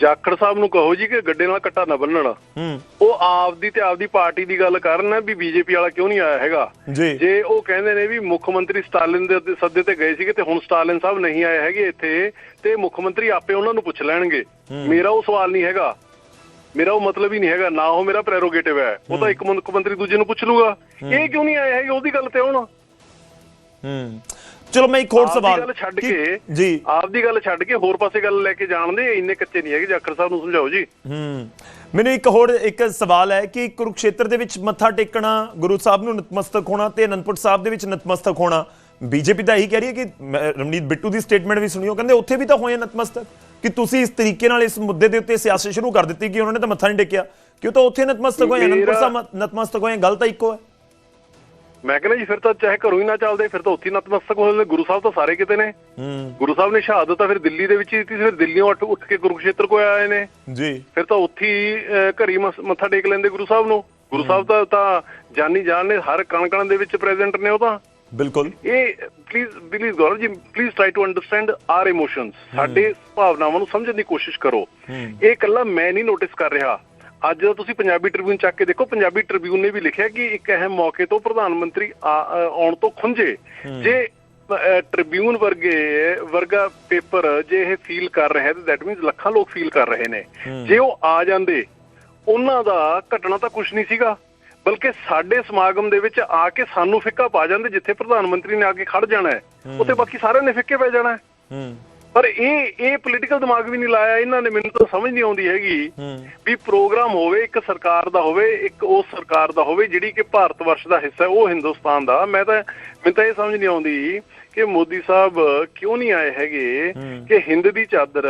ਜਾਖੜ ਸਾਹਿਬ ਨੂੰ ਕਹੋ ਜੀ ਕਿ ਗੱਡੇ ਨਾਲ ਕੱਟਾ ਨਾ ਬੰਨਣ।
ਹੂੰ।
ਉਹ ਆਪਦੀ ਤੇ ਆਪਦੀ ਪਾਰਟੀ ਦੀ ਗੱਲ ਕਰਨ ਵੀ ਬੀਜੇਪੀ ਵਾਲਾ ਕਿਉਂ ਨਹੀਂ ਆਇਆ ਹੈਗਾ?
ਜੀ।
ਉਹ ਕਹਿੰਦੇ ਨੇ ਵੀ ਮੁੱਖ ਮੰਤਰੀ ਸਟਾਲਿਨ ਦੇ ਸੱਦੇ ਤੇ ਗਏ ਸੀਗੇ ਤੇ ਹੁਣ ਸਟਾਲਿਨ ਸਾਹਿਬ ਨਹੀਂ ਆਏ ਹੈਗੇ ਇੱਥੇ ਤੇ ਮੁੱਖ ਮੰਤਰੀ ਆਪੇ ਉਹਨਾਂ ਨੂੰ ਪੁੱਛ ਲੈਣਗੇ। ਮੇਰਾ ਉਹ ਸਵਾਲ ਨਹੀਂ ਹੈਗਾ। ਮੇਰਾ ਉਹ ਮਤਲਬ ਹੀ ਨਹੀਂ ਹੈਗਾ ਨਾ ਉਹ ਮੇਰਾ ਪ੍ਰੈਰੋਗੇਟਿਵ ਹੈ। ਉਹ ਤਾਂ ਇੱਕ ਮੁੱਖ ਮੰਤਰੀ ਦੂਜੇ ਨੂੰ ਪੁੱਛ ਲੂਗਾ। ਇਹ ਕਿਉਂ ਨਹੀਂ ਆਏ ਹੈਗੇ ਉਹਦੀ ਗੱਲ ਤੇ ਹੁਣ?
ਹੂੰ। ਚਲੋ ਮੈਂ ਇੱਕ ਹੋਰ ਸਵਾਲ
ਗੱਲ ਛੱਡ
ਕਿ- ਜੀ।
ਆਪਦੀ ਗੱਲ ਛੱਡ ਕੇ ਹੋਰ ਪਾਸੇ ਗੱਲ ਲੈ ਕੇ ਜਾਣ ਦੇ ਇੰਨੇ ਕੱਚੇ ਨਹੀਂ ਹੈਗੇ ਜਾਖੜ ਸਾਹਿਬ ਨੂੰ ਸਮਝਾਓ ਜੀ।
ਹੂੰ। ਮੈਨੂੰ ਇੱਕ ਹੋਰ ਇੱਕ ਸਵਾਲ ਹੈ ਕਿ ਕੁਰੂਕਸ਼ੇਤਰ ਦੇ ਵਿੱਚ ਮੱਥਾ ਟੇਕਣਾ ਗੁਰੂ ਸਾਹਿਬ ਨੂੰ ਨਤਮਸਤਕ ਹੋਣਾ ਤੇ ਅਨੰਦਪੁਰ ਸਾਹਿਬ ਦੇ ਵਿੱਚ ਨਤਮਸਤਕ ਹੋਣਾ ਬੀਜੇਪੀ ਤਾਂ ਇਹੀ ਕਹਿ ਰਹੀ ਹੈ ਕਿ ਰਮਨੀਤ ਬਿੱਟੂ ਦੀ ਸਟੇਟਮੈਂਟ ਵੀ ਸੁਣੀ ਉਹ ਕਹਿੰਦੇ ਉੱਥੇ ਵੀ ਤਾਂ ਹੋਏ ਨਤਮਸਤਕ ਕਿ ਤੁਸੀਂ ਇਸ ਤਰੀਕੇ ਨਾਲ ਇਸ ਮੁੱਦੇ ਦੇ ਉੱਤੇ ਸਿਆਸਤ ਸ਼ੁਰੂ ਕਰ ਦਿੱਤੀ ਕਿ ਉਹਨਾਂ ਨੇ ਤਾਂ ਮੱਥਾ ਨਹੀਂ ਟੇਕਿਆ ਕਿ ਉਹ ਤਾਂ ਉੱਥੇ ਨਤਮਸਤਕ ਹੋਏ ਅਨੰਦਪੁਰ ਸਾਹਿਬ ਨਤਮਸਤਕ ਹੋਏ ਗੱਲ ਤਾਂ ਇੱਕੋ ਹੈ।
ਮੈਂ ਕਹਿੰਦਾ ਜੀ ਫਿਰ ਤਾਂ ਚਾਹੇ ਘਰੋਂ ਹੀ ਨਾ ਚੱਲਦੇ ਫਿਰ ਤਾਂ ਉੱਥੇ ਨਤਮਸਤਕ ਹੋ ਜਾਂਦੇ ਗੁਰੂ ਸਾਹਿਬ ਤਾਂ ਸਾਰੇ ਕਿਤੇ ਨੇ। ਗੁਰੂ ਸਾਹਿਬ ਨੇ ਸ਼ਹਾਦਤ ਤਾਂ ਫਿਰ ਦਿੱਲੀ ਦੇ ਵਿੱਚ ਹੀ ਦਿੱਤੀ ਫਿਰ ਦਿੱਲੀੋਂ ਉੱਠ ਉੱਠ ਕੇ ਕੁਰੂਕਸ਼ੇਤਰ ਕੋ ਆਏ ਨੇ।
ਜੀ।
ਫਿਰ ਤਾਂ ਉੱਥੇ ਘਰੀ ਮੱਥਾ ਟੇਕ ਲੈਂਦੇ ਗੁਰੂ ਸਾਹਿਬ ਨੂੰ। ਗੁਰੂ ਸਾਹਿਬ ਤਾਂ ਤਾਂ ਜਾਨੀ ਜਾਨ ਨੇ ਹਰ ਕਣ ਕਣ ਦੇ ਵਿੱਚ ਪ੍ਰੈਜ਼ੈਂਟ ਨੇ ਉਹ ਤਾਂ।
ਬਿਲਕੁਲ।
ਇਹ please please Gaurav ji please try to understand our emotions ਸਾਡੇ ਭਾਵਨਾਵਾਂ ਨੂੰ ਸਮਝਣ ਦੀ ਕੋਸ਼ਿਸ਼ ਕਰੋ। ਇਹ ਇਕੱਲਾ ਮੈਂ ਨਹੀਂ ਨੋਟਿਸ ਕਰ ਰਿਹਾ। ਅੱਜ ਜਦੋਂ ਤੁਸੀਂ ਪੰਜਾਬੀ ਟ੍ਰਿਬਿਊਨ ਚੱਕ ਕੇ ਦੇਖੋ ਪੰਜਾਬੀ ਟ੍ਰਿਬਿਊਨ ਨੇ ਵੀ ਲਿਖਿਆ ਕਿ ਇੱਕ ਅਹਿਮ ਮੌਕੇ ਤੋਂ ਪ੍ਰਧਾਨ ਮੰਤਰੀ ਆਉਣ ਤੋਂ ਖੁੰਝੇ। ਜੇ ਟ੍ਰਿਬਿਊਨ ਵਰਗੇ ਵਰਗਾ ਪੇਪਰ ਜੇ ਇਹ ਫੀਲ ਕਰ ਰਿਹਾ ਤਾਂ ਦੈਟ ਮੀਨਸ ਲੱਖਾਂ ਲੋਕ ਫੀਲ ਕਰ ਰਹੇ ਨੇ। ਜੇ ਉਹ ਆ ਜਾਂਦੇ ਉਹਨਾਂ ਦਾ ਘਟਣਾ ਤਾਂ ਕੁਝ ਨਹੀਂ ਸੀਗਾ। ਬਲਕਿ ਸਾਡੇ ਸਮਾਗਮ ਦੇ ਵਿੱਚ ਆ ਕੇ ਸਾਨੂੰ ਫਿੱਕਾ ਪਾ ਜਾਂਦੇ ਜਿੱਥੇ ਪ੍ਰਧਾਨ ਮੰਤਰੀ ਨੇ ਆ ਕੇ ਖੜ ਜਾਣਾ ਹੈ। ਉੱਥੇ ਬਾਕੀ ਸਾਰਿਆਂ ਨੇ ਫਿੱਕੇ ਪੈ ਜਾਣਾ ਹੂੰ। ਪਰ ਇਹ ਇਹ ਪੋਲੀਟੀਕਲ ਦਿਮਾਗ ਵੀ ਨਹੀਂ ਲਾਇਆ ਇਹਨਾਂ ਨੇ ਮੈਨੂੰ ਤਾਂ ਸਮਝ ਨਹੀਂ ਆਉਂਦੀ ਹੈਗੀ ਵੀ ਪ੍ਰੋਗਰਾਮ ਹੋਵੇ ਇੱਕ ਸਰਕਾਰ ਦਾ ਹੋਵੇ ਇੱਕ ਉਸ ਸਰਕਾਰ ਦਾ ਹੋਵੇ ਜਿਹੜੀ ਕਿ ਭਾਰਤ ਵਰਸ਼ ਦਾ ਹਿੱਸਾ ਹੈ ਉਹ ਹਿੰਦੁਸਤਾਨ ਦਾ। ਮੈਂ ਤਾਂ ਮੈਨੂੰ ਤਾਂ ਇਹ ਸਮਝ ਨਹੀਂ ਆਉਂਦੀ ਕਿ ਮੋਦੀ ਸਾਹਿਬ ਕਿਉਂ ਨਹੀਂ ਆਏ ਹੈਗੇ ਕਿ ਹਿੰਦ ਦੀ ਚਾਦਰ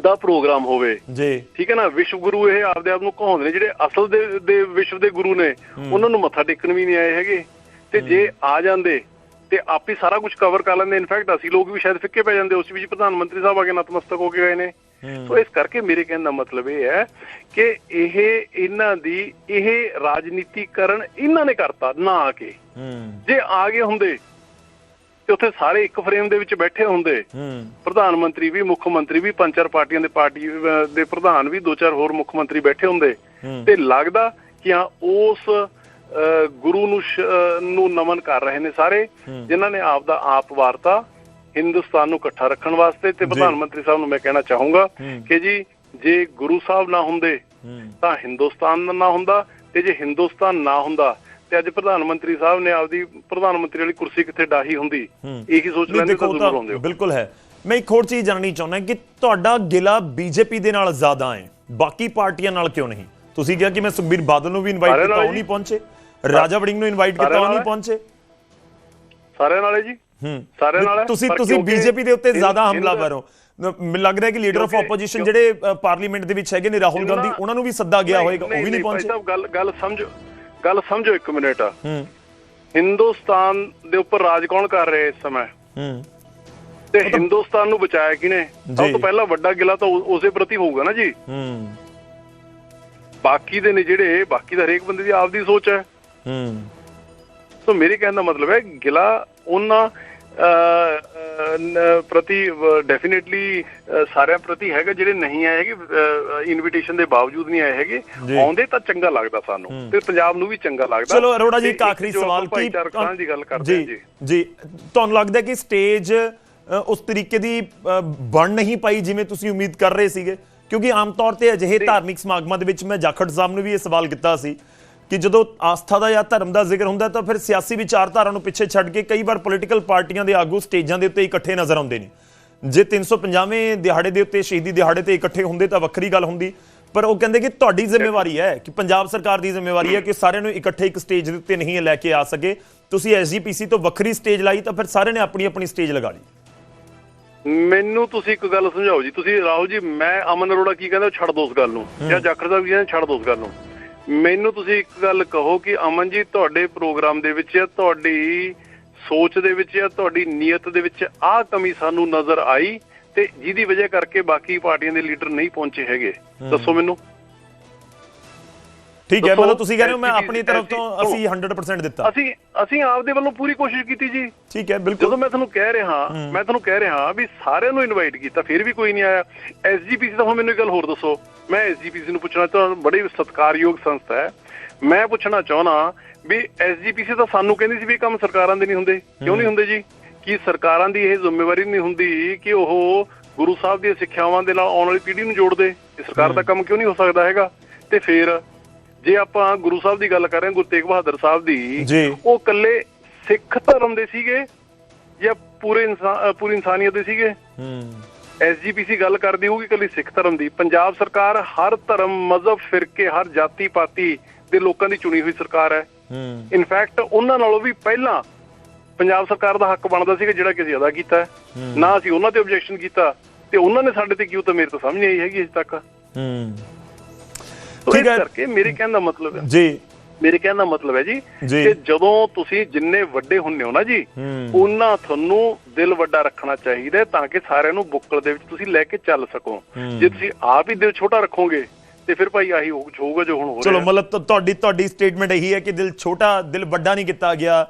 ਦਾ ਪ੍ਰੋਗਰਾਮ ਹੋਵੇ।
ਜੀ।
ਠੀਕ ਹੈ ਨਾ? ਵਿਸ਼ਵ ਗੁਰੂ ਇਹ ਆਪਦੇ ਆਪ ਨੂੰ ਕਹਾਉਂਦੇ ਨੇ ਜਿਹੜੇ ਅਸਲ ਦੇ ਦੇ ਵਿਸ਼ਵ ਦੇ ਗੁਰੂ ਨੇ ਉਹਨਾਂ ਨੂੰ ਮੱਥਾ ਟੇਕਣ ਵੀ ਨਹੀਂ ਆਏ ਹੈਗੇ। ਤੇ ਜੇ ਆ ਜਾਂਦੇ ਤੇ ਆਪੇ ਸਾਰਾ ਕੁਝ ਕਵਰ ਕਰ ਲੈਂਦੇ। ਇਨਫੈਕਟ ਅਸੀਂ ਲੋਕ ਵੀ ਸ਼ਾਇਦ ਫਿੱਕੇ ਪੈ ਜਾਂਦੇ ਉਸ ਵਿੱਚ ਪ੍ਰਧਾਨ ਮੰਤਰੀ ਸਾਹਿਬ ਆ ਕੇ ਨਤਮਸਤਕ ਹੋ ਕੇ ਗਏ ਨੇ। ਸੋ ਇਸ ਕਰਕੇ ਮੇਰੇ ਕਹਿਣ ਦਾ ਮਤਲਬ ਇਹ ਹੈ ਕਿ ਇਹ ਇਹਨਾਂ ਦੀ ਇਹ ਰਾਜਨੀਤੀਕਰਨ ਇਹਨਾਂ ਨੇ ਕਰਤਾ ਨਾ ਆ ਕੇ।
ਹੂੰ।
ਜੇ ਆ ਗਏ ਹੁੰਦੇ ਤੇ ਉੱਥੇ ਸਾਰੇ ਇੱਕ ਫਰੇਮ ਦੇ ਵਿੱਚ ਬੈਠੇ ਹੁੰਦੇ
ਹੂੰ।
ਪ੍ਰਧਾਨ ਮੰਤਰੀ ਵੀ ਮੁੱਖ ਮੰਤਰੀ ਵੀ ਪੰਜ ਚਾਰ ਪਾਰਟੀਆਂ ਦੇ ਪਾਰਟੀ ਦੇ ਪ੍ਰਧਾਨ ਵੀ ਦੋ ਚਾਰ ਹੋਰ ਮੁੱਖ ਮੰਤਰੀ ਬੈਠੇ ਹੁੰਦੇ।
ਹੂੰ।
ਤੇ ਲੱਗਦਾ ਕਿ ਹਾਂ ਉਸ ਗੁਰੂ ਨੂੰ ਨੂੰ ਨਮਨ ਕਰ ਰਹੇ ਨੇ ਸਾਰੇ ਜਿਨ੍ਹਾਂ ਨੇ ਆਪ ਦਾ ਆਪ ਵਾਰਤਾ ਹਿੰਦੁਸਤਾਨ ਨੂੰ ਇਕੱਠਾ ਰੱਖਣ ਵਾਸਤੇ ਤੇ ਪ੍ਰਧਾਨ ਮੰਤਰੀ ਸਾਹਿਬ ਨੂੰ ਮੈਂ ਕਹਿਣਾ ਚਾਹੂੰਗਾ ਕਿ ਜੀ ਜੇ ਗੁਰੂ ਸਾਹਿਬ ਨਾ ਹੁੰਦੇ ਤਾਂ ਹਿੰਦੁਸਤਾਨ ਨਾ ਹੁੰਦਾ ਤੇ ਜੇ ਹਿੰਦੁਸਤਾਨ ਨਾ ਹੁੰਦਾ ਤੇ ਅੱਜ ਪ੍ਰਧਾਨ ਮੰਤਰੀ ਸਾਹਿਬ ਨੇ ਆਪਦੀ ਪ੍ਰਧਾਨ ਮੰਤਰੀ ਵਾਲੀ ਕੁਰਸੀ ਕਿੱਥੇ ਡਾਹੀ ਹੁੰਦੀ ਇਹੀ ਸੋਚ ਲੈਂਦੇ ਤਾਂ ਜ਼ਰੂਰ ਆਉਂਦੇ ਹੋ।
ਬਿਲਕੁਲ ਹੈ। ਮੈਂ ਇੱਕ ਹੋਰ ਚੀਜ਼ ਜਾਣਨੀ ਚਾਹੁੰਦਾ ਕਿ ਤੁਹਾਡਾ ਗਿਲਾ ਬੀਜੇਪੀ ਦੇ ਨਾਲ ਜ਼ਿਆਦਾ ਹੈ। ਬਾਕੀ ਪਾਰਟੀਆਂ ਨਾਲ ਕਿਉਂ ਨਹੀਂ? ਤੁਸੀਂ ਕਿਹਾ ਕਿ ਮੈਂ ਸੁਖਬੀਰ ਬਾਦਲ ਨੂੰ ਵੀ ਇਨਵਾਈਟ ਕੀਤਾ ਉਹ। ਨਹੀਂ ਪਹੁੰਚੇ। ਰਾਜਾ ਵੜਿੰਗ ਨੂੰ ਇਨਵਾਈਟ ਕੀਤਾ ਉਹ ਨਹੀਂ। ਪਹੁੰਚੇ।
ਸਾਰਿਆਂ ਨਾਲੇ ਜੀ?
ਹੂੰ।
ਸਾਰਿਆਂ ਨਾਲ ਹੈ,
ਤੁਸੀਂ ਤੁਸੀਂ ਬੀਜੇਪੀ ਦੇ ਉੱਤੇ ਜ਼ਿਆਦਾ ਹਮਲਾਵਰ ਹੋ ਨ- ਮੈਨੂੰ ਲੱਗ ਰਿਹਾ ਕਿ ਲੀਡਰ ਆਫ ਆਪੋਜੀਸ਼ਨ ਜਿਹੜੇ ਪਾਰਲੀਮੈਂਟ ਦੇ ਵਿੱਚ ਹੈਗੇ ਨੇ ਰਾਹੁਲ ਗਾਂਧੀ ਉਹਨਾਂ ਨੂੰ ਵੀ ਸੱਦਾ ਗਿਆ ਹੋਏਗਾ ਉਹ ਵੀ ਨਹੀਂ ਪਹੁੰਚੇ।
ਸਾਹਿਬ ਗੱਲ ਗੱਲ ਸਮਝੋ ਗੱਲ ਸਮਝੋ ਇੱਕ ਮਿੰਟ।
ਹੂੰ।
ਹਿੰਦੁਸਤਾਨ ਦੇ ਉੱਪਰ ਰਾਜ ਕੌਣ ਕਰ ਰਿਹਾ ਇਸ ਸਮੇਂ?
ਹੂੰ।
ਤੇ ਹਿੰਦੁਸਤਾਨ ਨੂੰ ਬਚਾਇਆ ਕਿਨੇ ਸਭ। ਤੋਂ ਪਹਿਲਾਂ ਵੱਡਾ ਗਿਲਾ ਤਾਂ ਉਸੇ ਪ੍ਰਤੀ ਹੋਊਗਾ ਨਾ ਜੀ।
ਹੂੰ।
ਬਾਕੀ ਦੇ ਨੇ ਜਿਹੜੇ ਬਾਕੀ ਦਾ ਹਰੇਕ ਬੰਦੇ ਦੀ ਆਪਦੀ ਸੋਚ ਹੈ।
ਹੂੰ
ਸੋ ਮੇਰੇ ਕਹਿਣ ਦਾ ਮਤਲਬ ਹੈ ਗਿਲਾ ਉਹਨਾਂ ਪ੍ਰਤੀ ਡੈਫੀਨਿਟਲੀ ਸਾਰਿਆਂ ਪ੍ਰਤੀ ਹੈਗਾ ਜਿਹੜੇ ਨਹੀਂ ਆਏ ਹੈਗੇ ਇਨਵੀਟੇਸ਼ਨ ਦੇ ਬਾਵਜੂਦ ਨਹੀਂ ਆਏ ਹੈਗੇ। ਆਉਂਦੇ ਤਾਂ ਚੰਗਾ ਲੱਗਦਾ ਸਾਨੂੰ ਤੇ ਪੰਜਾਬ ਨੂੰ ਵੀ ਚੰਗਾ ਲੱਗਦਾ।
ਚਲੋ ਅਰੋੜਾ ਜੀ ਇੱਕ ਆਖਰੀ ਸਵਾਲ ਕੀ
ਦੀ ਗੱਲ ਕਰਦੇ
ਜੀ
ਜੀ।
ਤੁਹਾਨੂੰ ਲੱਗਦਾ ਕਿ ਸਟੇਜ ਉਸ ਤਰੀਕੇ ਦੀ ਬਣ ਨਹੀਂ ਪਾਈ ਜਿਵੇਂ ਤੁਸੀਂ ਉਮੀਦ ਕਰ ਰਹੇ ਸੀਗੇ? ਕਿਉਂਕਿ ਆਮ ਤੌਰ ਤੇ ਅਜਿਹੇ ਧਾਰਮਿਕ ਸਮਾਗਮਾਂ ਦੇ ਵਿੱਚ ਮੈਂ ਜਾਖੜ ਸਾਹਿਬ ਨੂੰ ਵੀ ਇਹ ਸਵਾਲ ਕੀਤਾ ਸੀ। ਕਿ ਜਦੋਂ ਆਸਥਾ ਦਾ ਜਾਂ ਧਰਮ ਦਾ ਜ਼ਿਕਰ ਹੁੰਦਾ ਤਾਂ ਫਿਰ ਸਿਆਸੀ ਵਿਚਾਰਧਾਰਾ ਨੂੰ ਪਿੱਛੇ ਛੱਡ ਕੇ ਕਈ ਵਾਰ ਪੋਲੀਟੀਕਲ ਪਾਰਟੀਆਂ ਦੇ ਆਗੂ ਸਟੇਜਾਂ ਦੇ ਉੱਤੇ ਇਕੱਠੇ ਨਜ਼ਰ ਆਉਂਦੇ ਨੇ। ਜੇ 350ਵੇਂ ਦਿਹਾੜੇ ਦੇ ਉੱਤੇ ਸ਼ਹੀਦੀ ਦਿਹਾੜੇ ਤੇ ਇਕੱਠੇ ਹੁੰਦੇ ਤਾਂ ਵੱਖਰੀ ਗੱਲ ਹੁੰਦੀ। ਪਰ ਉਹ ਕਹਿੰਦੇ ਕਿ ਤੁਹਾਡੀ ਜ਼ਿੰਮੇਵਾਰੀ ਹੈ ਕਿ ਪੰਜਾਬ ਸਰਕਾਰ ਦੀ ਜ਼ਿੰਮੇਵਾਰੀ ਹੈ ਕਿ ਸਾਰਿਆਂ ਨੂੰ ਇਕੱਠੇ ਇੱਕ ਸਟੇਜ ਦੇ ਉੱਤੇ ਨਹੀਂ ਲੈ ਕੇ ਆ ਸਕੇ। ਤੁਸੀਂ ਐਸਜੀਪੀਸੀ ਤੋਂ ਵੱਖਰੀ ਸਟੇਜ ਲਾਈ ਤਾਂ ਫਿਰ ਸਾਰਿਆਂ ਨੇ ਆਪਣੀ ਆਪਣੀ ਸਟੇਜ ਲਗਾ ਲਈ।
ਮੈਨੂੰ ਤੁਸੀਂ ਇੱਕ ਗੱਲ ਸਮਝਾਓ ਜੀ। ਤੁਸੀਂ ਰਾਹੁਲ ਜੀ ਮੈਂ ਅਮਨ ਅਰੋੜਾ ਕੀ ਕਹਿੰਦਾ ਛੱਡ ਦੋ ਉਸ ਗੱਲ ਨੂੰ। ਜਾਂ ਜਾਖੜ ਸਾਹਿਬ ਕੀ ਕਹਿੰਦੇ ਛੱਡ ਦੋ ਉਸ ਗੱਲ ਨੂੰ। ਮੈਨੂੰ ਤੁਸੀਂ ਇੱਕ ਗੱਲ ਕਹੋ ਕਿ ਅਮਨ ਜੀ ਤੁਹਾਡੇ ਪ੍ਰੋਗਰਾਮ ਦੇ ਵਿੱਚ ਜਾਂ ਤੁਹਾਡੀ ਸੋਚ ਦੇ ਵਿੱਚ ਜਾਂ ਤੁਹਾਡੀ ਨੀਅਤ ਦੇ ਵਿੱਚ ਆਹ ਕਮੀ ਸਾਨੂੰ ਨਜ਼ਰ ਆਈ ਤੇ ਜਿਹਦੀ ਵਜ੍ਹਾ ਕਰਕੇ ਬਾਕੀ ਪਾਰਟੀਆਂ ਦੇ ਲੀਡਰ ਨਹੀਂ ਪਹੁੰਚੇ ਹੈਗੇ। ਦੱਸੋ ਮੈਨੂੰ।
ਠੀਕ ਹੈ ਮਤਲਬ ਤੁਸੀਂ ਕਹਿੰਦੇ ਹੋ ਮੈਂ ਆਪਣੀ ਤਰਫ ਤੋਂ। ਅਸੀਂ 100% ਦਿੱਤਾ।
ਅਸੀਂ ਅਸੀਂ ਆਪਦੇ ਵੱਲੋਂ ਪੂਰੀ ਕੋਸ਼ਿਸ਼ ਕੀਤੀ ਜੀ।
ਠੀਕ ਹੈ
ਜਦੋਂ
ਬਿਲਕੁਲ
ਮੈਂ ਤੁਹਾਨੂੰ ਕਹਿ ਰਿਹਾ ਮੈਂ ਤੁਹਾਨੂੰ ਕਹਿ ਰਿਹਾ ਵੀ ਸਾਰਿਆਂ ਨੂੰ ਇਨਵਾਈਟ ਕੀਤਾ ਫਿਰ ਵੀ ਕੋਈ ਨਹੀਂ ਆਇਆ। ਐਸਜੀਪੀਸੀ ਦਾ ਹੁਣ ਮੈਨੂੰ ਇੱਕ ਗੱਲ ਹੋਰ ਦੱਸੋ। ਮੈਂ ਐਸਜੀਪੀਸੀ ਨੂੰ ਪੁੱਛਣਾ ਚਾਹੁੰਦਾ ਬੜੀ ਸਤਿਕਾਰਯੋਗ ਸੰਸਥਾ ਹੈ। ਮੈਂ ਪੁੱਛਣਾ ਚਾਹਣਾ ਵੀ ਐਸਜੀਪੀਸੀ ਤਾਂ ਸਾਨੂੰ ਕਹਿੰਦੀ ਸੀ ਵੀ ਇਹ ਕੰਮ ਸਰਕਾਰਾਂ ਦੇ ਨਹੀਂ ਹੁੰਦੇ। ਕਿਉਂ ਨਹੀਂ ਹੁੰਦੇ ਜੀ? ਕੀ ਸਰਕਾਰਾਂ ਦੀ ਇਹ ਜ਼ਿੰਮੇਵਾਰੀ ਨਹੀਂ ਹੁੰਦੀ ਕਿ ਉਹ ਗੁਰੂ ਸਾਹਿਬ ਦੀਆਂ ਸਿੱਖਿਆਵਾਂ ਦੇ ਨਾਲ ਆਉਣ ਵਾਲੀ ਪੀੜ੍ਹੀ ਨੂੰ ਜੋੜ ਦੇ ਇਹ ਸਰਕਾਰ ਦਾ ਕੰਮ ਕਿਉਂ ਨਹੀਂ ਹੋ ਸਕਦਾ ਹੈਗਾ? ਤੇ ਫਿਰ ਜੇ ਆਪਾਂ ਗੁਰੂ ਸਾਹਿਬ ਦੀ ਗੱਲ ਕਰ ਰਹੇ ਹਾਂ ਗੁਰੂ ਤੇਗ ਬਹਾਦਰ ਸਾਹਿਬ ਦੀ। ਉਹ ਇਕੱਲੇ ਸਿੱਖ ਧਰਮ ਦੇ ਸੀਗੇ ਜਾਂ ਪੂਰੇ ਇਨਸਾਨ ਪੂਰੀ ਇਨਸਾਨੀਅਤ ਦੇ ਸੀਗੇ?
ਹੂੰ।
ਐਸਜੀਪੀਸੀ ਗੱਲ ਕਰਦੀ ਹੋਊਗੀ ਇਕੱਲੀ ਸਿੱਖ ਧਰਮ ਦੀ। ਪੰਜਾਬ ਸਰਕਾਰ ਹਰ ਧਰਮ ਮਜ਼ਹਬ ਫਿਰਕੇ ਹਰ ਜਾਤੀ ਪਾਤੀ ਦੇ ਲੋਕਾਂ ਦੀ ਚੁਣੀ ਹੋਈ ਸਰਕਾਰ ਹੈ।
ਹੂੰ।
ਇਨਫੈਕਟ ਉਹਨਾਂ ਨਾਲੋਂ ਵੀ ਪਹਿਲਾਂ ਪੰਜਾਬ ਸਰਕਾਰ ਦਾ ਹੱਕ ਬਣਦਾ ਸੀਗਾ ਜਿਹੜਾ ਕਿ ਅਸੀਂ ਅਦਾ ਕੀਤਾ। ਨਾ ਅਸੀਂ ਉਹਨਾਂ ਤੇ ਆਬਜੈਕਸ਼ਨ ਕੀਤਾ ਤੇ ਉਹਨਾਂ ਨੇ ਸਾਡੇ ਤੇ ਕਿਉਂ ਤਾਂ ਮੇਰੇ ਤਾਂ ਸਮਝ ਨਹੀਂ ਆਈ ਹੈਗੀ ਅਜੇ ਤੱਕ।
ਹੂੰ।
ਸੋ
ਠੀਕ ਹੈ।
ਕਰਕੇ ਮੇਰੇ ਕਹਿਣ ਦਾ ਮਤਲਬ ਹੈ।
ਜੀ।
ਮੇਰੇ ਕਹਿਣ ਦਾ ਮਤਲਬ ਹੈ ਜੀ। ਕਿ ਜਦੋਂ ਤੁਸੀਂ ਜਿੰਨੇ ਵੱਡੇ ਹੁੰਨੇ ਹੋ ਨਾ ਜੀ। ਉਹਨਾਂ ਤੁਹਾਨੂੰ ਦਿਲ ਵੱਡਾ ਰੱਖਣਾ ਚਾਹੀਦਾ ਤਾਂ ਕਿ ਸਾਰਿਆਂ ਨੂੰ ਬੁੱਕਲ ਦੇ ਵਿੱਚ ਤੁਸੀਂ ਲੈ ਕੇ ਚੱਲ ਸਕੋ। ਜੇ ਤੁਸੀਂ ਆਪ ਹੀ ਦਿਲ ਛੋਟਾ ਰੱਖੋਗੇ ਤੇ ਫਿਰ ਭਾਈ ਆਹੀ ਹੋਊਗਾ ਜੋ ਹੁਣ ਹੋ
ਚਲੋ
ਰਿਹਾ।
ਮਤਲਬ ਤੁ- ਤੁਹਾਡੀ ਤੁਹਾਡੀ ਸਟੇਟਮੈਂਟ ਇਹੀ ਹੈ ਕਿ ਦਿਲ ਛੋਟਾ ਦਿਲ ਵੱਡਾ ਨਹੀਂ ਕੀਤਾ ਗਿਆ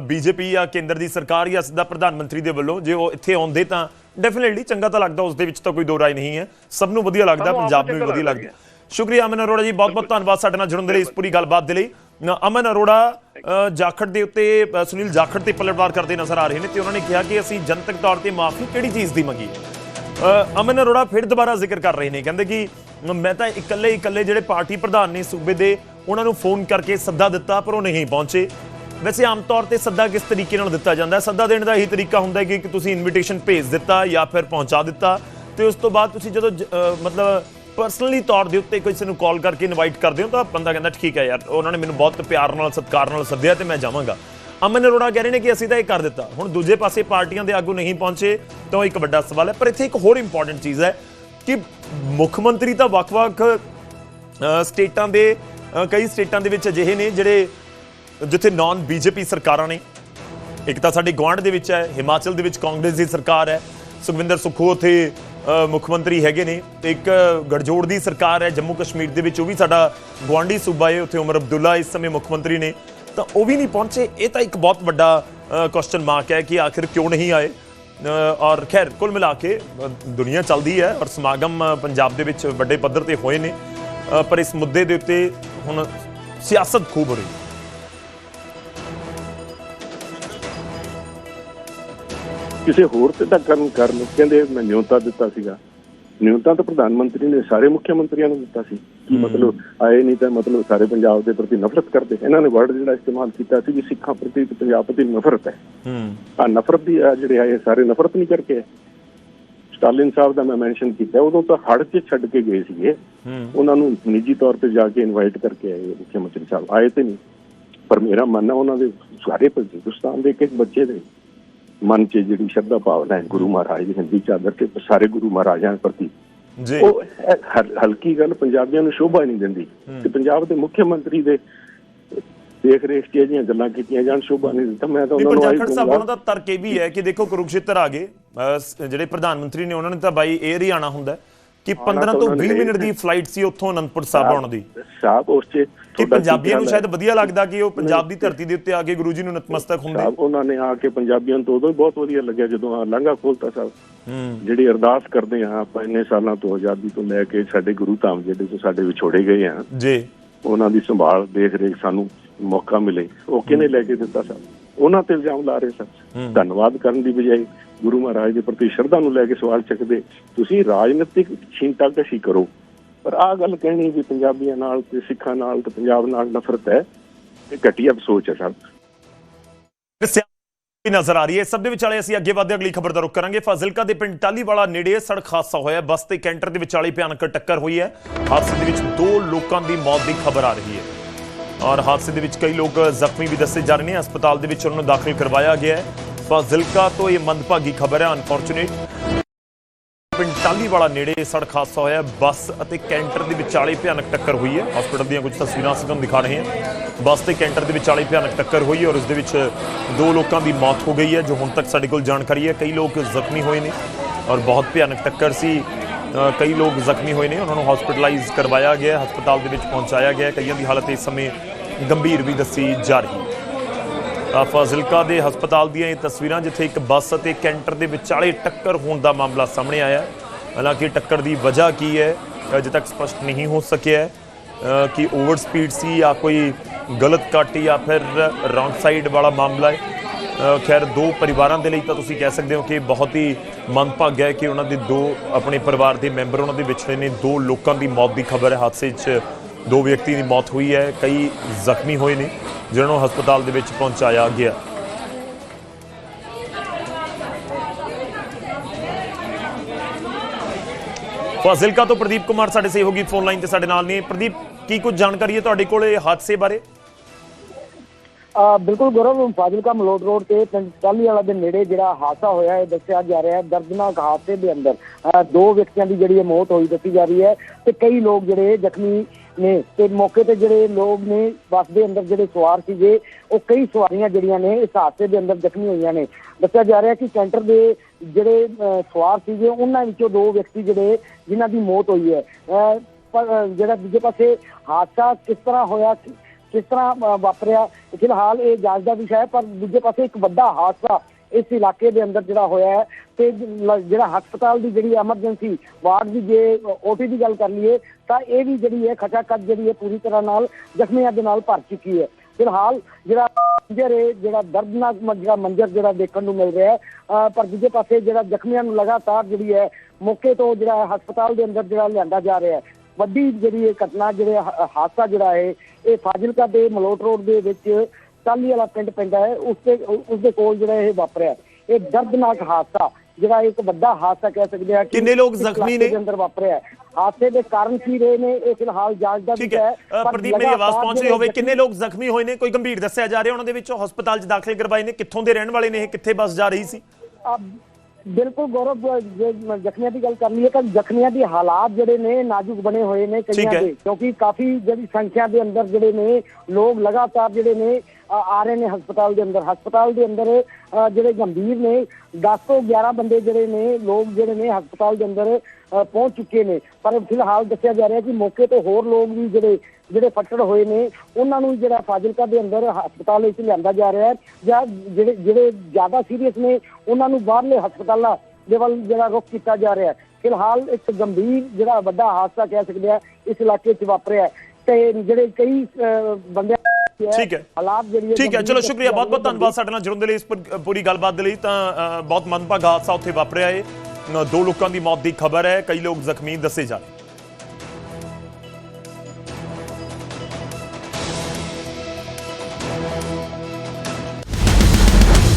ਬੀਜੇਪੀ ਜਾਂ ਕੇਂਦਰ ਦੀ ਸਰਕਾਰ ਜਾਂ ਸਿੱਧਾ ਪ੍ਰਧਾਨ ਮੰਤਰੀ ਦੇ ਵੱਲੋਂ। ਜੇ ਉਹ ਇੱਥੇ ਆਉਂਦੇ ਤਾਂ ਡੈਫੀਨਿਟਲੀ ਚੰਗਾ ਤਾਂ ਲੱਗਦਾ ਉਸ ਦੇ ਵਿੱਚ ਤਾਂ ਕੋਈ ਦੋ ਰਾਏ ਨਹੀਂ ਹੈ। ਸਭ ਨੂੰ ਵਧੀਆ ਲੱਗਦਾ ਪੰਜਾਬ ਨੂੰ ਵੀ ਵਧੀਆ
ਲੱਗਦਾ
ਸ਼ੁਕਰੀਆ ਅਮਨ ਅਰੋੜਾ ਜੀ ਬਹੁਤ ਬਹੁਤ ਧੰਨਵਾਦ ਸਾਡੇ ਨਾਲ ਜੁੜਨ ਦੇ ਲਈ ਇਸ ਪੂਰੀ ਗੱਲਬਾਤ ਦੇ ਲਈ। ਅਮਨ ਅਰੋੜਾ ਜਾਖੜ ਦੇ ਉੱਤੇ ਸੁਨੀਲ ਜਾਖੜ ਤੇ ਪਲਟਵਾਰ ਕਰਦੇ ਨਜ਼ਰ ਆ ਰਹੇ ਨੇ ਤੇ ਉਹਨਾਂ ਨੇ ਕਿਹਾ ਕਿ ਅਸੀਂ ਜਨਤਕ ਤੌਰ ਤੇ ਮਾਫੀ ਕਿਹੜੀ ਚੀਜ਼ ਦੀ ਮੰਗੀ? ਹੈ ਅਮਨ ਅਰੋੜਾ ਫਿਰ ਦੁਬਾਰਾ ਜ਼ਿਕਰ ਕਰ ਰਹੇ ਨੇ। ਕਹਿੰਦੇ ਕਿ ਮੈਂ ਤਾਂ ਇਕੱਲੇ ਇਕੱਲੇ ਜਿਹੜੇ ਪਾਰਟੀ ਪ੍ਰਧਾਨ ਨੇ ਸੂਬੇ ਦੇ ਉਹਨਾਂ ਨੂੰ ਫੋਨ ਕਰਕੇ ਸੱਦਾ ਦਿੱਤਾ ਪਰ ਉਹ ਨਹੀਂ ਪਹੁੰਚੇ। ਵੈਸੇ ਆਮ ਤੌਰ ਤੇ ਸੱਦਾ ਕਿਸ ਤਰੀਕੇ ਨਾਲ ਦਿੱਤਾ ਜਾਂਦਾ ਹੈ? ਸੱਦਾ ਦੇਣ ਦਾ ਇਹੀ ਤਰੀਕਾ ਹੁੰਦਾ ਹੈ ਕਿ ਤੁਸੀਂ ਇਨਵੀਟੇਸ਼ਨ ਭੇਜ ਦਿੱਤਾ ਜਾਂ ਫਿਰ ਪਹੁੰਚਾ ਦਿੱਤਾ। ਤੇ ਉਸ ਤੋਂ ਬਾਅਦ ਤੁਸੀਂ ਜਦੋਂ ਮਤਲਬ ਪਰਸਨਲੀ ਤੌਰ ਦੇ ਉੱਤੇ ਕਿਸੇ ਨੂੰ ਕਾਲ ਕਰਕੇ ਇਨਵਾਈਟ ਕਰਦੇ ਹੋ ਤਾਂ ਬੰਦਾ ਕਹਿੰਦਾ ਠੀਕ ਹੈ ਯਾਰ, ਉਹਨਾਂ ਨੇ ਮੈਨੂੰ ਬਹੁਤ ਪਿਆਰ ਨਾਲ, ਸਤਿਕਾਰ ਨਾਲ ਸੱਦਿਆ ਤੇ ਮੈਂ ਜਾਵਾਂਗਾ। ਅਮਨ ਅਰੋੜਾ ਕਹਿ ਰਹੇ ਨੇ ਕਿ ਅਸੀਂ ਤਾਂ ਇਹ ਕਰ ਦਿੱਤਾ। ਹੁਣ ਦੂਜੇ ਪਾਸੇ ਪਾਰਟੀਆਂ ਦੇ ਆਗੂ ਨਹੀਂ ਪਹੁੰਚੇ, ਤਾਂ ਉਹ ਇੱਕ ਵੱਡਾ ਸਵਾਲ ਹੈ। ਪਰ ਇੱਥੇ ਇੱਕ ਹੋਰ ਇੰਪੋਰਟੈਂਟ ਚੀਜ਼ ਹੈ ਕਿ ਮੁੱਖ ਮੰਤਰੀ ਤਾਂ ਵੱਖ-ਵੱਖ ਸਟੇਟਾਂ ਦੇ ਕਈ ਸਟੇਟਾਂ ਦੇ ਵਿੱਚ ਅਜਿਹੇ ਨੇ ਜਿਹੜੇ ਜਿੱਥੇ ਨਾਨ ਬੀਜੇਪੀ ਸਰਕਾਰਾਂ ਨੇ। ਇੱਕ ਤਾਂ ਸਾਡੇ ਗੁਆਂਢ ਦੇ ਵਿੱਚ ਹੈ, ਹਿਮਾਚਲ ਦੇ ਵਿੱਚ ਕਾਂਗਰਸ ਦੀ ਸਰਕਾਰ ਹੈ, ਸੁਖਵਿੰਦਰ ਸੁਖੋ ਉੱਥੇ ਮੁੱਖ ਮੰਤਰੀ ਹੈਗੇ ਨੇ। ਤੇ ਇੱਕ ਗੜਜੋੜ ਦੀ ਸਰਕਾਰ ਹੈ, ਜੰਮੂ ਕਸ਼ਮੀਰ ਦੇ ਵਿੱਚ। ਉਹ ਵੀ ਸਾਡਾ ਗੁਆਂਢੀ ਸੂਬਾ ਹੈ ਉੱਥੇ ਉਮਰ ਅਬਦੁੱਲਾ ਇਸ ਸਮੇਂ ਮੁੱਖ ਮੰਤਰੀ ਨੇ। ਤਾਂ ਉਹ ਵੀ ਨਹੀਂ ਪਹੁੰਚੇ। ਇਹ ਤਾਂ ਇੱਕ ਬਹੁਤ ਵੱਡਾ ਕੁਐਸਚਨ ਮਾਰਕ ਹੈ ਕਿ ਆਖਿਰ ਕਿਉਂ ਨਹੀਂ ਆਏ। ਔਰ ਖੈਰ, ਕੁੱਲ ਮਿਲਾ ਕੇ ਦੁਨੀਆ ਚੱਲਦੀ ਹੈ ਔਰ ਸਮਾਗਮ ਪੰਜਾਬ ਦੇ ਵਿੱਚ ਵੱਡੇ ਪੱਧਰ ਤੇ ਹੋਏ ਨੇ। ਪਰ ਇਸ ਮੁੱਦੇ ਦੇ ਉੱਤੇ ਹੁਣ ਸਿਆਸਤ ਖੂਬ ਹੋ ਰਹੀ ਹੈ।
ਕਿਸੇ ਹੋਰ ਤੇ ਤਾਂ ਕਰਨ ਕਰਨ ਕਹਿੰਦੇ ਮੈਂ ਨਿਯੁੰਤਾ ਦਿੱਤਾ ਸੀਗਾ। ਨਿਯੁੰਤਾ ਤਾਂ ਪ੍ਰਧਾਨ ਮੰਤਰੀ ਨੇ ਸਾਰੇ ਮੁੱਖ ਮੰਤਰੀਆਂ ਨੂੰ ਦਿੱਤਾ ਸੀ ਕੀ ਮਤਲਬ ਆਏ ਨਹੀਂ ਤਾਂ ਮਤਲਬ ਸਾਰੇ ਪੰਜਾਬ ਦੇ ਪ੍ਰਤੀ ਨਫ਼ਰਤ ਕਰਦੇ। ਇਹਨਾਂ ਨੇ ਵਰਡ ਜਿਹੜਾ ਇਸਤੇਮਾਲ ਕੀਤਾ ਸੀ ਕਿ ਸਿੱਖਾਂ ਪ੍ਰਤੀ ਪੰਜਾਬ ਪ੍ਰਤੀ ਨਫ਼ਰਤ ਹੈ।
ਹੂੰ।
ਆ ਨਫ਼ਰਤ ਦੀ ਆਹ ਜਿਹੜੇ ਆਏ ਸਾਰੇ ਨਫ਼ਰਤ ਨਹੀਂ ਕਰਕੇ। ਸਟਾਲਿਨ ਸਾਹਿਬ ਦਾ ਮੈਂ ਮੈਂਸ਼ਨ ਕੀਤਾ ਉਦੋਂ ਤਾਂ ਹੜ 'ਚ ਛੱਡ ਕੇ ਗਏ ਸੀਗੇ। ਉਹਨਾਂ ਨੂੰ ਨਿੱਜੀ ਤੌਰ ਤੇ ਜਾ ਕੇ ਇਨਵਾਈਟ ਕਰਕੇ ਆਏ ਮੁੱਖ ਮੰਤਰੀ ਸਾਹਿਬ। ਆਏ ਤੇ ਨਹੀਂ ਪਰ ਮੇਰਾ ਮੰਨਣਾ ਉਹਨਾਂ ਦੇ ਸਾਰੇ ਹਿੰਦੁਸਤਾਨ ਦੇ ਇੱਕ ਬੱਚੇ ਦੇ ਮਨ 'ਚ ਜਿਹੜੀ ਸ਼ਰਧਾ ਭਾਵਨਾ ਹੈ ਗੁਰੂ ਮਹਾਰਾਜ ਦੀ ਹਿੰਦੀ ਚਾਦਰ ਤੇ ਸਾਰੇ ਗੁਰੂ ਮਹਾਰਾਜਾਂ ਪ੍ਰਤੀ
ਜੀ।
ਉਹ ਹਲਕੀ ਗੱਲ ਪੰਜਾਬੀਆਂ ਨੂੰ ਸ਼ੋਭਾ ਨਹੀਂ ਦਿੰਦੀ। ਤੇ ਪੰਜਾਬ ਦੇ ਮੁੱਖ ਮੰਤਰੀ ਦੇ ਦੇਖ ਰੇਖ 'ਚ ਜਿਹੜੀਆਂ ਗੱਲਾਂ ਕੀਤੀਆਂ ਜਾਣ ਸ਼ੋਭਾ ਨਹੀਂ ਦਿੰਦਾ। ਮੈਂ ਤਾਂ ਉਹਨਾਂ ਨੂੰ ਆਹੀ
ਜਾਖੜ ਸਾਹਿਬ ਉਹਨਾਂ ਦਾ ਤਰਕ ਇਹ ਵੀ ਹੈ ਕਿ ਦੇਖੋ ਕੁਰੂਕਸ਼ੇਤਰ ਆ ਗਏ। ਜਿਹੜੇ ਪ੍ਰਧਾਨ ਮੰਤਰੀ ਨੇ ਉਹਨਾਂ ਨੇ ਤਾਂ ਬਾਈ 에ਅਰ ਹੀ। ਆਣਾ ਹੁੰਦਾ ਕਿ
ਆਉਣਾ
15
ਤਾਂ
ਤੋਂ
ਉਹਨਾਂ
20
ਨੇ
ਮਿੰਟ ਦੀ ਫਲਾਈਟ ਸੀ ਉੱਥੋਂ ਅਨੰਦਪੁਰ ਸਾਹਿਬ ਆਉਣ ਦੀ।
ਸਾਹਿਬ ਉਸ ਚ
ਕਿ ਪੰਜਾਬੀਆਂ ਨੂੰ ਸ਼ਾਇਦ? ਵਧੀਆ ਲੱਗਦਾ ਕਿ ਉਹ ਪੰਜਾਬ ਦੀ ਧਰਤੀ ਦੇ ਉੱਤੇ ਆ ਕੇ ਗੁਰੂ ਜੀ ਨੂੰ ਨਤਮਸਤਕ ਹੁੰਦੇ?
ਸਾਹਿਬ ਉਹਨਾਂ ਨੇ ਆ ਕੇ ਪੰਜਾਬੀਆਂ ਨੂੰ ਤਾਂ ਉਦੋਂ ਬਹੁਤ ਵਧੀਆ ਲੱਗਿਆ ਜਦੋਂ ਆ ਲਾਂਘਾ ਖੋਲਤਾ ਸਾਹਿਬ। ਜਿਹੜੀ ਅਰਦਾਸ ਕਰਦੇ ਆ ਆਪਾਂ ਇੰਨੇ ਸਾਲਾਂ ਤੋਂ ਆਜ਼ਾਦੀ ਤੋਂ ਲੈ ਕੇ ਸਾਡੇ ਗੁਰੂ ਧਾਮ ਜਿਹੜੇ ਤੋਂ ਸਾਡੇ ਵਿਛੋੜੇ ਗਏ ਆ।
ਜੀ।
ਉਹਨਾਂ ਦੀ ਸੰਭਾਲ ਦੇਖ ਰੇਖ ਸਾਨੂੰ ਮੌਕਾ ਮਿਲੇ। ਉਹ ਕਿਹਨੇ ਲੈ ਕੇ ਦਿੱਤਾ ਸਾਹਿਬ? ਉਹਨਾਂ ਤੇ ਇਲਜ਼ਾਮ ਲਾ ਰਹੇ ਸਨ। ਧੰਨਵਾਦ ਕਰਨ ਦੀ ਬਜਾਏ ਗੁਰੂ ਮਹਾਰਾਜ ਦੇ ਪ੍ਰਤੀ ਸ਼ਰਧਾ ਨੂੰ ਲੈ ਕੇ ਸਵਾਲ ਚੱਕਦੇ ਤੁਸੀਂ ਰਾਜਨੀਤਿਕ ਛਿੰਤਾਕਸ਼ੀ ਕਰੋ। ਪਰ ਆਹ ਗੱਲ ਕਹਿਣੀ ਵੀ ਪੰਜਾਬੀਆਂ ਨਾਲ ਤੇ ਸਿੱਖਾਂ ਨਾਲ ਤੇ ਪੰਜਾਬ ਨਾਲ ਨਫ਼ਰਤ ਹੈ ਇਹ ਘਟੀਆ ਸੋਚ ਹੈ ਸਾਹਿਬ
ਵੀ ਨਜ਼ਰ ਆ ਰਹੀ ਹੈ। ਸਭ ਦੇ ਵਿਚਾਲੇ ਅਸੀਂ ਅੱਗੇ ਵਧਦੇ ਅਗਲੀ ਖਬਰ ਦਾ ਰੁਖ ਕਰਾਂਗੇ। ਫਾਜ਼ਿਲਕਾ ਦੇ ਪਿੰਡ ਟਾਲੀਵਾਲਾ ਨੇੜੇ ਸੜਕ ਹਾਦਸਾ ਹੋਇਆ ਬੱਸ ਤੇ ਕੈਂਟਰ ਦੇ ਵਿਚਾਲੇ ਭਿਆਨਕ ਟੱਕਰ ਹੋਈ ਹੈ। ਹਾਦਸੇ ਦੇ ਵਿੱਚ ਦੋ ਲੋਕਾਂ ਦੀ ਮੌਤ ਦੀ ਖਬਰ ਆ ਰਹੀ ਹੈ। ਔਰ ਹਾਦਸੇ ਦੇ ਵਿੱਚ ਕਈ ਲੋਕ ਜ਼ਖਮੀ ਵੀ ਦੱਸੇ ਜਾ ਰਹੇ ਨੇ। ਹਸਪਤਾਲ ਦੇ ਵਿੱਚ ਉਹਨਾਂ ਨੂੰ ਦਾਖਲ ਕਰਵਾਇਆ ਗਿਆ ਹੈ। ਫਾਜ਼ਿਲਕਾ ਤੋਂ ਇਹ ਮੰਦਭਾਗੀ ਖਬਰ ਹੈ ਅਨਫੋਰਚੂਨੇਟ ਪਿੰਡ ਟਾਲੀਵਾਲਾ ਨੇੜੇ ਸੜਕ ਹਾਦਸਾ ਹੋਇਆ। ਬੱਸ ਅਤੇ ਕੈਂਟਰ ਦੇ ਵਿਚਾਲੇ ਭਿਆਨਕ ਟੱਕਰ ਹੋਈ ਹੈ। ਹਸਪਤਾਲ ਦੀਆਂ ਕੁਝ ਤਸਵੀਰਾਂ ਅਸੀਂ ਤੁਹਾਨੂੰ ਦਿਖਾ ਰਹੇ ਹਾਂ। ਬੱਸ ਤੇ ਕੈਂਟਰ ਦੇ ਵਿਚਾਲੇ ਭਿਆਨਕ ਟੱਕਰ ਹੋਈ ਔਰ ਇਸ ਦੇ ਵਿੱਚ ਦੋ ਲੋਕਾਂ ਦੀ ਮੌਤ ਹੋ ਗਈ ਹੈ, ਜੋ ਹੁਣ ਤੱਕ ਸਾਡੇ ਕੋਲ ਜਾਣਕਾਰੀ ਹੈ। ਕਈ ਲੋਕ ਜ਼ਖਮੀ ਹੋਏ ਨੇ ਔਰ ਬਹੁਤ ਭਿਆਨਕ ਟੱਕਰ ਸੀ। ਕਈ ਲੋਕ ਜ਼ਖਮੀ ਹੋਏ ਨੇ, ਉਹਨਾਂ ਨੂੰ ਹਸਪੀਟਲਾਈਜ਼ ਕਰਵਾਇਆ ਗਿਆ, ਹਸਪਤਾਲ ਦੇ ਵਿੱਚ ਪਹੁੰਚਾਇਆ ਗਿਆ। ਕਈਆਂ ਦੀ ਹਾਲਤ ਇਸ ਸਮੇਂ ਗੰਭੀਰ ਵੀ ਦੱਸੀ ਜਾ ਰਹੀ ਹੈ। ਤਾਂ ਫਾਜ਼ਿਲਕਾ ਦੇ ਹਸਪਤਾਲ ਦੀਆਂ ਇਹ ਤਸਵੀਰਾਂ, ਜਿੱਥੇ ਇੱਕ ਬੱਸ ਅਤੇ ਕੈਂਟਰ ਦੇ ਵਿਚਾਲੇ ਟੱਕਰ ਹੋਣ ਦਾ ਮਾਮਲਾ ਸਾਹਮਣੇ ਆਇਆ ਹਾਲਾਂਕਿ ਟੱਕਰ ਦੀ ਵਜ੍ਹਾ ਕੀ ਹੈ, ਅਜੇ ਤੱਕ ਸਪਸ਼ਟ ਨਹੀਂ ਹੋ ਸਕਿਆ ਕਿ ਓਵਰ ਸਪੀਡ ਸੀ ਜਾਂ ਕੋਈ ਗਲਤ ਕੱਟ ਜਾਂ ਫਿਰ ਰੌਂਗ ਸਾਈਡ ਵਾਲਾ ਮਾਮਲਾ ਹੈ? ਖੈਰ, ਦੋ ਪਰਿਵਾਰਾਂ ਦੇ ਲਈ ਤਾਂ ਤੁਸੀਂ ਕਹਿ ਸਕਦੇ ਹੋ ਕਿ ਬਹੁਤ ਹੀ ਮੰਦਭਾਗਾ ਹੈ ਕਿ ਉਹਨਾਂ ਦੇ ਦੋ ਆਪਣੇ ਪਰਿਵਾਰ ਦੇ ਮੈਂਬਰ ਉਹਨਾਂ ਦੇ ਵਿਛੜੇ ਨੇ। ਦੋ ਲੋਕਾਂ ਦੀ ਮੌਤ ਦੀ ਖਬਰ ਹੈ। ਹਾਦਸੇ 'ਚ ਦੋ ਵਿਅਕਤੀ ਦੀ ਮੌਤ ਹੋਈ ਹੈ। ਕਈ ਜ਼ਖਮੀ ਹੋਏ ਨੇ, ਜਿਨ੍ਹਾਂ ਨੂੰ ਹਸਪਤਾਲ ਦੇ ਵਿੱਚ ਪਹੁੰਚਾਇਆ ਗਿਆ। ਫਾਜ਼ਿਲਕਾ ਤੋਂ ਪ੍ਰਦੀਪ ਕੁਮਾਰ ਸਾਡੇ ਸਹਿਯੋਗੀ ਫੋਨ ਲਾਈਨ ਤੇ ਸਾਡੇ ਨਾਲ ਨੇ। ਪ੍ਰਦੀਪ, ਕੀ ਕੁਝ ਜਾਣਕਾਰੀ ਹੈ ਤੁਹਾਡੇ ਕੋਲ ਹਾਦਸੇ ਬਾਰੇ?
ਬਿਲਕੁਲ ਗੌਰਵ ਫਾਜ਼ਿਲਕਾ ਮਲੋਟ ਰੋਡ ਤੇ ਪਿੰਡ ਟਾਹਲੀ ਵਾਲਾ ਦੇ ਨੇੜੇ ਜਿਹੜਾ ਹਾਦਸਾ ਹੋਇਆ ਹੈ ਦੱਸਿਆ ਜਾ ਰਿਹਾ ਹੈ ਦਰਦਨਾਕ ਹਾਦਸੇ ਦੇ ਅੰਦਰ ਅਹ ਦੋ ਵਿਅਕਤੀਆਂ ਦੀ ਜਿਹੜੀ ਹੈ ਮੌਤ ਹੋਈ ਦੱਸੀ ਜਾ ਰਹੀ ਹੈ ਤੇ ਕਈ ਲੋਕ ਜਿਹੜੇ ਜ਼ਖਮੀ ਨੇ ਤੇ ਮੌਕੇ ਤੇ ਜਿਹੜੇ ਲੋਕ ਨੇ ਬੱਸ ਦੇ ਅੰਦਰ ਜਿਹੜੇ ਸਵਾਰ ਸੀਗੇ ਉਹ ਕਈ ਸਵਾਰੀਆਂ ਜਿਹੜੀਆਂ ਨੇ ਇਸ ਹਾਦਸੇ ਦੇ ਅੰਦਰ ਜ਼ਖਮੀ ਹੋਈਆਂ ਨੇ। ਦੱਸਿਆ ਜਾ ਰਿਹਾ ਕਿ ਕੈਂਟਰ ਦੇ ਜਿਹੜੇ ਅਹ, ਸਵਾਰ ਸੀਗੇ ਉਹਨਾਂ ਵਿੱਚੋਂ ਦੋ ਵਿਅਕਤੀ ਜਿਹੜੇ ਜਿਨ੍ਹਾਂ ਦੀ ਮੌਤ ਹੋਈ ਹੈ। ਅਹ, ਪਰ ਜਿਹੜਾ ਦੂਜੇ ਪਾਸੇ ਹਾਦਸਾ ਕਿਸ ਤਰ੍ਹਾਂ ਹੋਇਆ ਕਿਸ ਤਰ੍ਹਾਂ ਵਾਪਰਿਆ। ਫਿਲਹਾਲ ਇਹ ਜਾਂਚ ਦਾ ਵਿਸ਼ਾ ਹੈ ਪਰ ਦੂਜੇ ਪਾਸੇ ਇੱਕ ਵੱਡਾ ਹਾਦਸਾ ਇਸ ਇਲਾਕੇ ਦੇ ਅੰਦਰ ਜਿਹੜਾ ਹੋਇਆ ਹੈ। ਤੇ ਜਿਹੜਾ ਹਸਪਤਾਲ ਦੀ ਜਿਹੜੀ ਐਮਰਜੈਂਸੀ ਵਾਰਡ ਦੀ ਜੇ ਓਟੀ ਦੀ ਗੱਲ ਕਰ ਲਈਏ, ਤਾਂ ਇਹ ਵੀ ਜਿਹੜੀ ਹੈ ਖਚਾਖਚ ਜਿਹੜੀ ਹੈ ਪੂਰੀ ਤਰ੍ਹਾਂ ਨਾਲ ਜ਼ਖਮੀਆਂ ਦੇ ਨਾਲ ਭਰ ਚੁੱਕੀ ਹੈ। ਫਿਲਹਾਲ ਜਿਹੜਾ ਮੰਜਰ ਹੈ, ਜਿਹੜਾ ਦਰਦਨਾਕ ਜਿਹੜਾ ਮੰਜਰ ਜਿਹੜਾ ਦੇਖਣ ਨੂੰ ਮਿਲ ਰਿਹਾ ਹੈ ਪਰ ਦੂਜੇ ਪਾਸੇ ਜਿਹੜਾ ਜ਼ਖਮੀਆਂ ਨੂੰ ਲਗਾਤਾਰ ਜਿਹੜੀ ਹੈ, ਮੌਕੇ ਤੋਂ ਜਿਹੜਾ ਹਸਪਤਾਲ ਦੇ ਅੰਦਰ ਜਿਹੜਾ ਲਿਆਂਦਾ ਜਾ ਰਿਹਾ ਹੈ। ਵੱਡੀ ਜਿਹੜੀ ਇਹ ਘਟਨਾ ਜਿਹੜੇ ਹਾਦਸਾ ਜਿਹੜਾ ਹੈ ਇਹ ਫਾਜ਼ਿਲਕਾ ਦੇ ਮਲੋਟ ਰੋਡ ਦੇ ਵਿੱਚ ਟਾਲੀ ਵਾਲਾ ਪਿੰਡ ਪੈਂਦਾ ਹੈ। ਉਸ ਦੇ ਉਸ ਦੇ ਕੋਲ ਜਿਹੜਾ ਇਹ ਵਾਪਰਿਆ। ਇਹ ਦਰਦਨਾਕ ਹਾਦਸਾ ਜਿਹੜਾ ਇੱਕ ਵੱਡਾ ਹਾਦਸਾ ਕਹਿ ਸਕਦੇ ਆ
ਕਿੰਨੇ ਲੋਕ ਜ਼ਖਮੀ ਨੇ?
ਅੰਦਰ ਵਾਪਰਿਆ ਹੈ। ਹਾਦਸੇ ਦੇ ਕਾਰਨ ਕੀ ਰਹੇ ਨੇ ਇਹ ਫਿਲਹਾਲ ਜਾਂਚ ਦਾ ਵਿਸ਼ਾ
ਹੈ। ਪ੍ਰਦੀਪ ਮੇਰੀ ਆਵਾਜ਼ ਪਹੁੰਚ ਰਹੀ ਹੋਵੇ। ਕਿੰਨੇ ਲੋਕ ਜ਼ਖਮੀ ਹੋਏ ਨੇ? ਕੋਈ ਗੰਭੀਰ ਦੱਸਿਆ ਜਾ ਰਿਹਾ। ਉਹਨਾਂ ਦੇ ਵਿੱਚੋਂ ਹਸਪਤਾਲ 'ਚ ਦਾਖਲ ਕਰਵਾਏ ਨੇ। ਕਿੱਥੋਂ ਦੇ ਰਹਿਣ ਵਾਲੇ ਨੇ? ਇਹ ਕਿੱਥੇ ਬੱਸ ਜਾ ਰਹੀ ਸੀ?
ਬਿਲਕੁਲ ਗੌਰਵ ਜੇ ਜ਼ਖਮੀਆਂ ਦੀ ਗੱਲ ਕਰ ਲਈਏ ਤਾਂ ਜ਼ਖਮੀਆਂ ਦੇ ਹਾਲਾਤ ਜਿਹੜੇ ਨੇ ਨਾਜ਼ੁਕ ਬਣੇ ਹੋਏ ਨੇ ਕਈਆਂ। ਦੇ ਕਿਉਂਕਿ ਕਾਫੀ ਜਿਹੜੀ ਸੰਖਿਆ ਦੇ ਅੰਦਰ ਜਿਹੜੇ ਨੇ ਲੋਕ ਲਗਾਤਾਰ ਜਿਹੜੇ ਨੇ ਆ ਰਹੇ ਨੇ ਹਸਪਤਾਲ ਦੇ ਅੰਦਰ ਹਸਪਤਾਲ ਦੇ ਅੰਦਰ ਜਿਹੜੇ ਗੰਭੀਰ ਨੇ 10 ਤੋਂ 11 ਬੰਦੇ ਜਿਹੜੇ ਨੇ ਲੋਕ ਜਿਹੜੇ ਨੇ ਹਸਪਤਾਲ ਦੇ ਅੰਦਰ ਪਹੁੰਚ ਚੁੱਕੇ ਨੇ ਪਰ ਫਿਲਹਾਲ ਦੱਸਿਆ ਜਾ ਰਿਹਾ ਕਿ ਮੌਕੇ ਤੇ ਹੋਰ ਲੋਕ ਵੀ ਜਿਹੜੇ ਜਿਹੜੇ ਫੱਟੜ ਹੋਏ ਨੇ ਉਹਨਾਂ ਨੂੰ ਜਿਹੜਾ ਫਾਜ਼ਿਲਕਾ ਦੇ ਅੰਦਰ ਹਸਪਤਾਲ ਵਿੱਚ ਲਿਆਂਦਾ ਜਾ ਰਿਹਾ ਹੈ ਜਾਂ ਜਿਹੜੇ ਜਿਹੜੇ ਜ਼ਿਆਦਾ ਸੀਰੀਅਸ ਨੇ ਉਹਨਾਂ ਨੂੰ ਬਾਹਰਲੇ ਹਸਪਤਾਲਾਂ ਦੇ ਵੱਲ ਜਿਹੜਾ ਰੁਖ ਕੀਤਾ ਜਾ ਰਿਹਾ ਹੈ। ਫਿਲਹਾਲ ਇੱਕ ਗੰਭੀਰ ਜਿਹੜਾ ਵੱਡਾ ਹਾਦਸਾ ਕਹਿ ਸਕਦੇ ਆ ਇਸ ਇਲਾਕੇ 'ਚ ਵਾਪਰਿਆ ਹੈ। ਤੇ ਜਿਹੜੇ ਕਈ ਬੰਦੇ
ਠੀਕ ਹੈ।
ਹਾਲਾਤ ਜਿਹੜੀ
ਠੀਕ ਹੈ। ਚਲੋ ਸ਼ੁਕਰੀਆ। ਬਹੁਤ ਬਹੁਤ ਧੰਨਵਾਦ ਸਾਡੇ ਨਾਲ ਜੁੜਨ ਦੇ ਲਈ ਇਸ ਪਰ- ਗੱਲਬਾਤ ਦੇ ਲਈ। ਤਾਂ ਬਹੁਤ ਮੰਦਭਾਗਾ ਹਾਦਸਾ ਉੱਥੇ ਵਾਪਰਿਆ ਹੈ ਦੋ ਲੋਕਾਂ ਦੀ ਮੌਤ ਦੀ ਖਬਰ ਹੈ। ਕਈ ਲੋਕ ਜ਼ਖਮੀ ਦੱਸੇ ਜਾ ਰਹੇ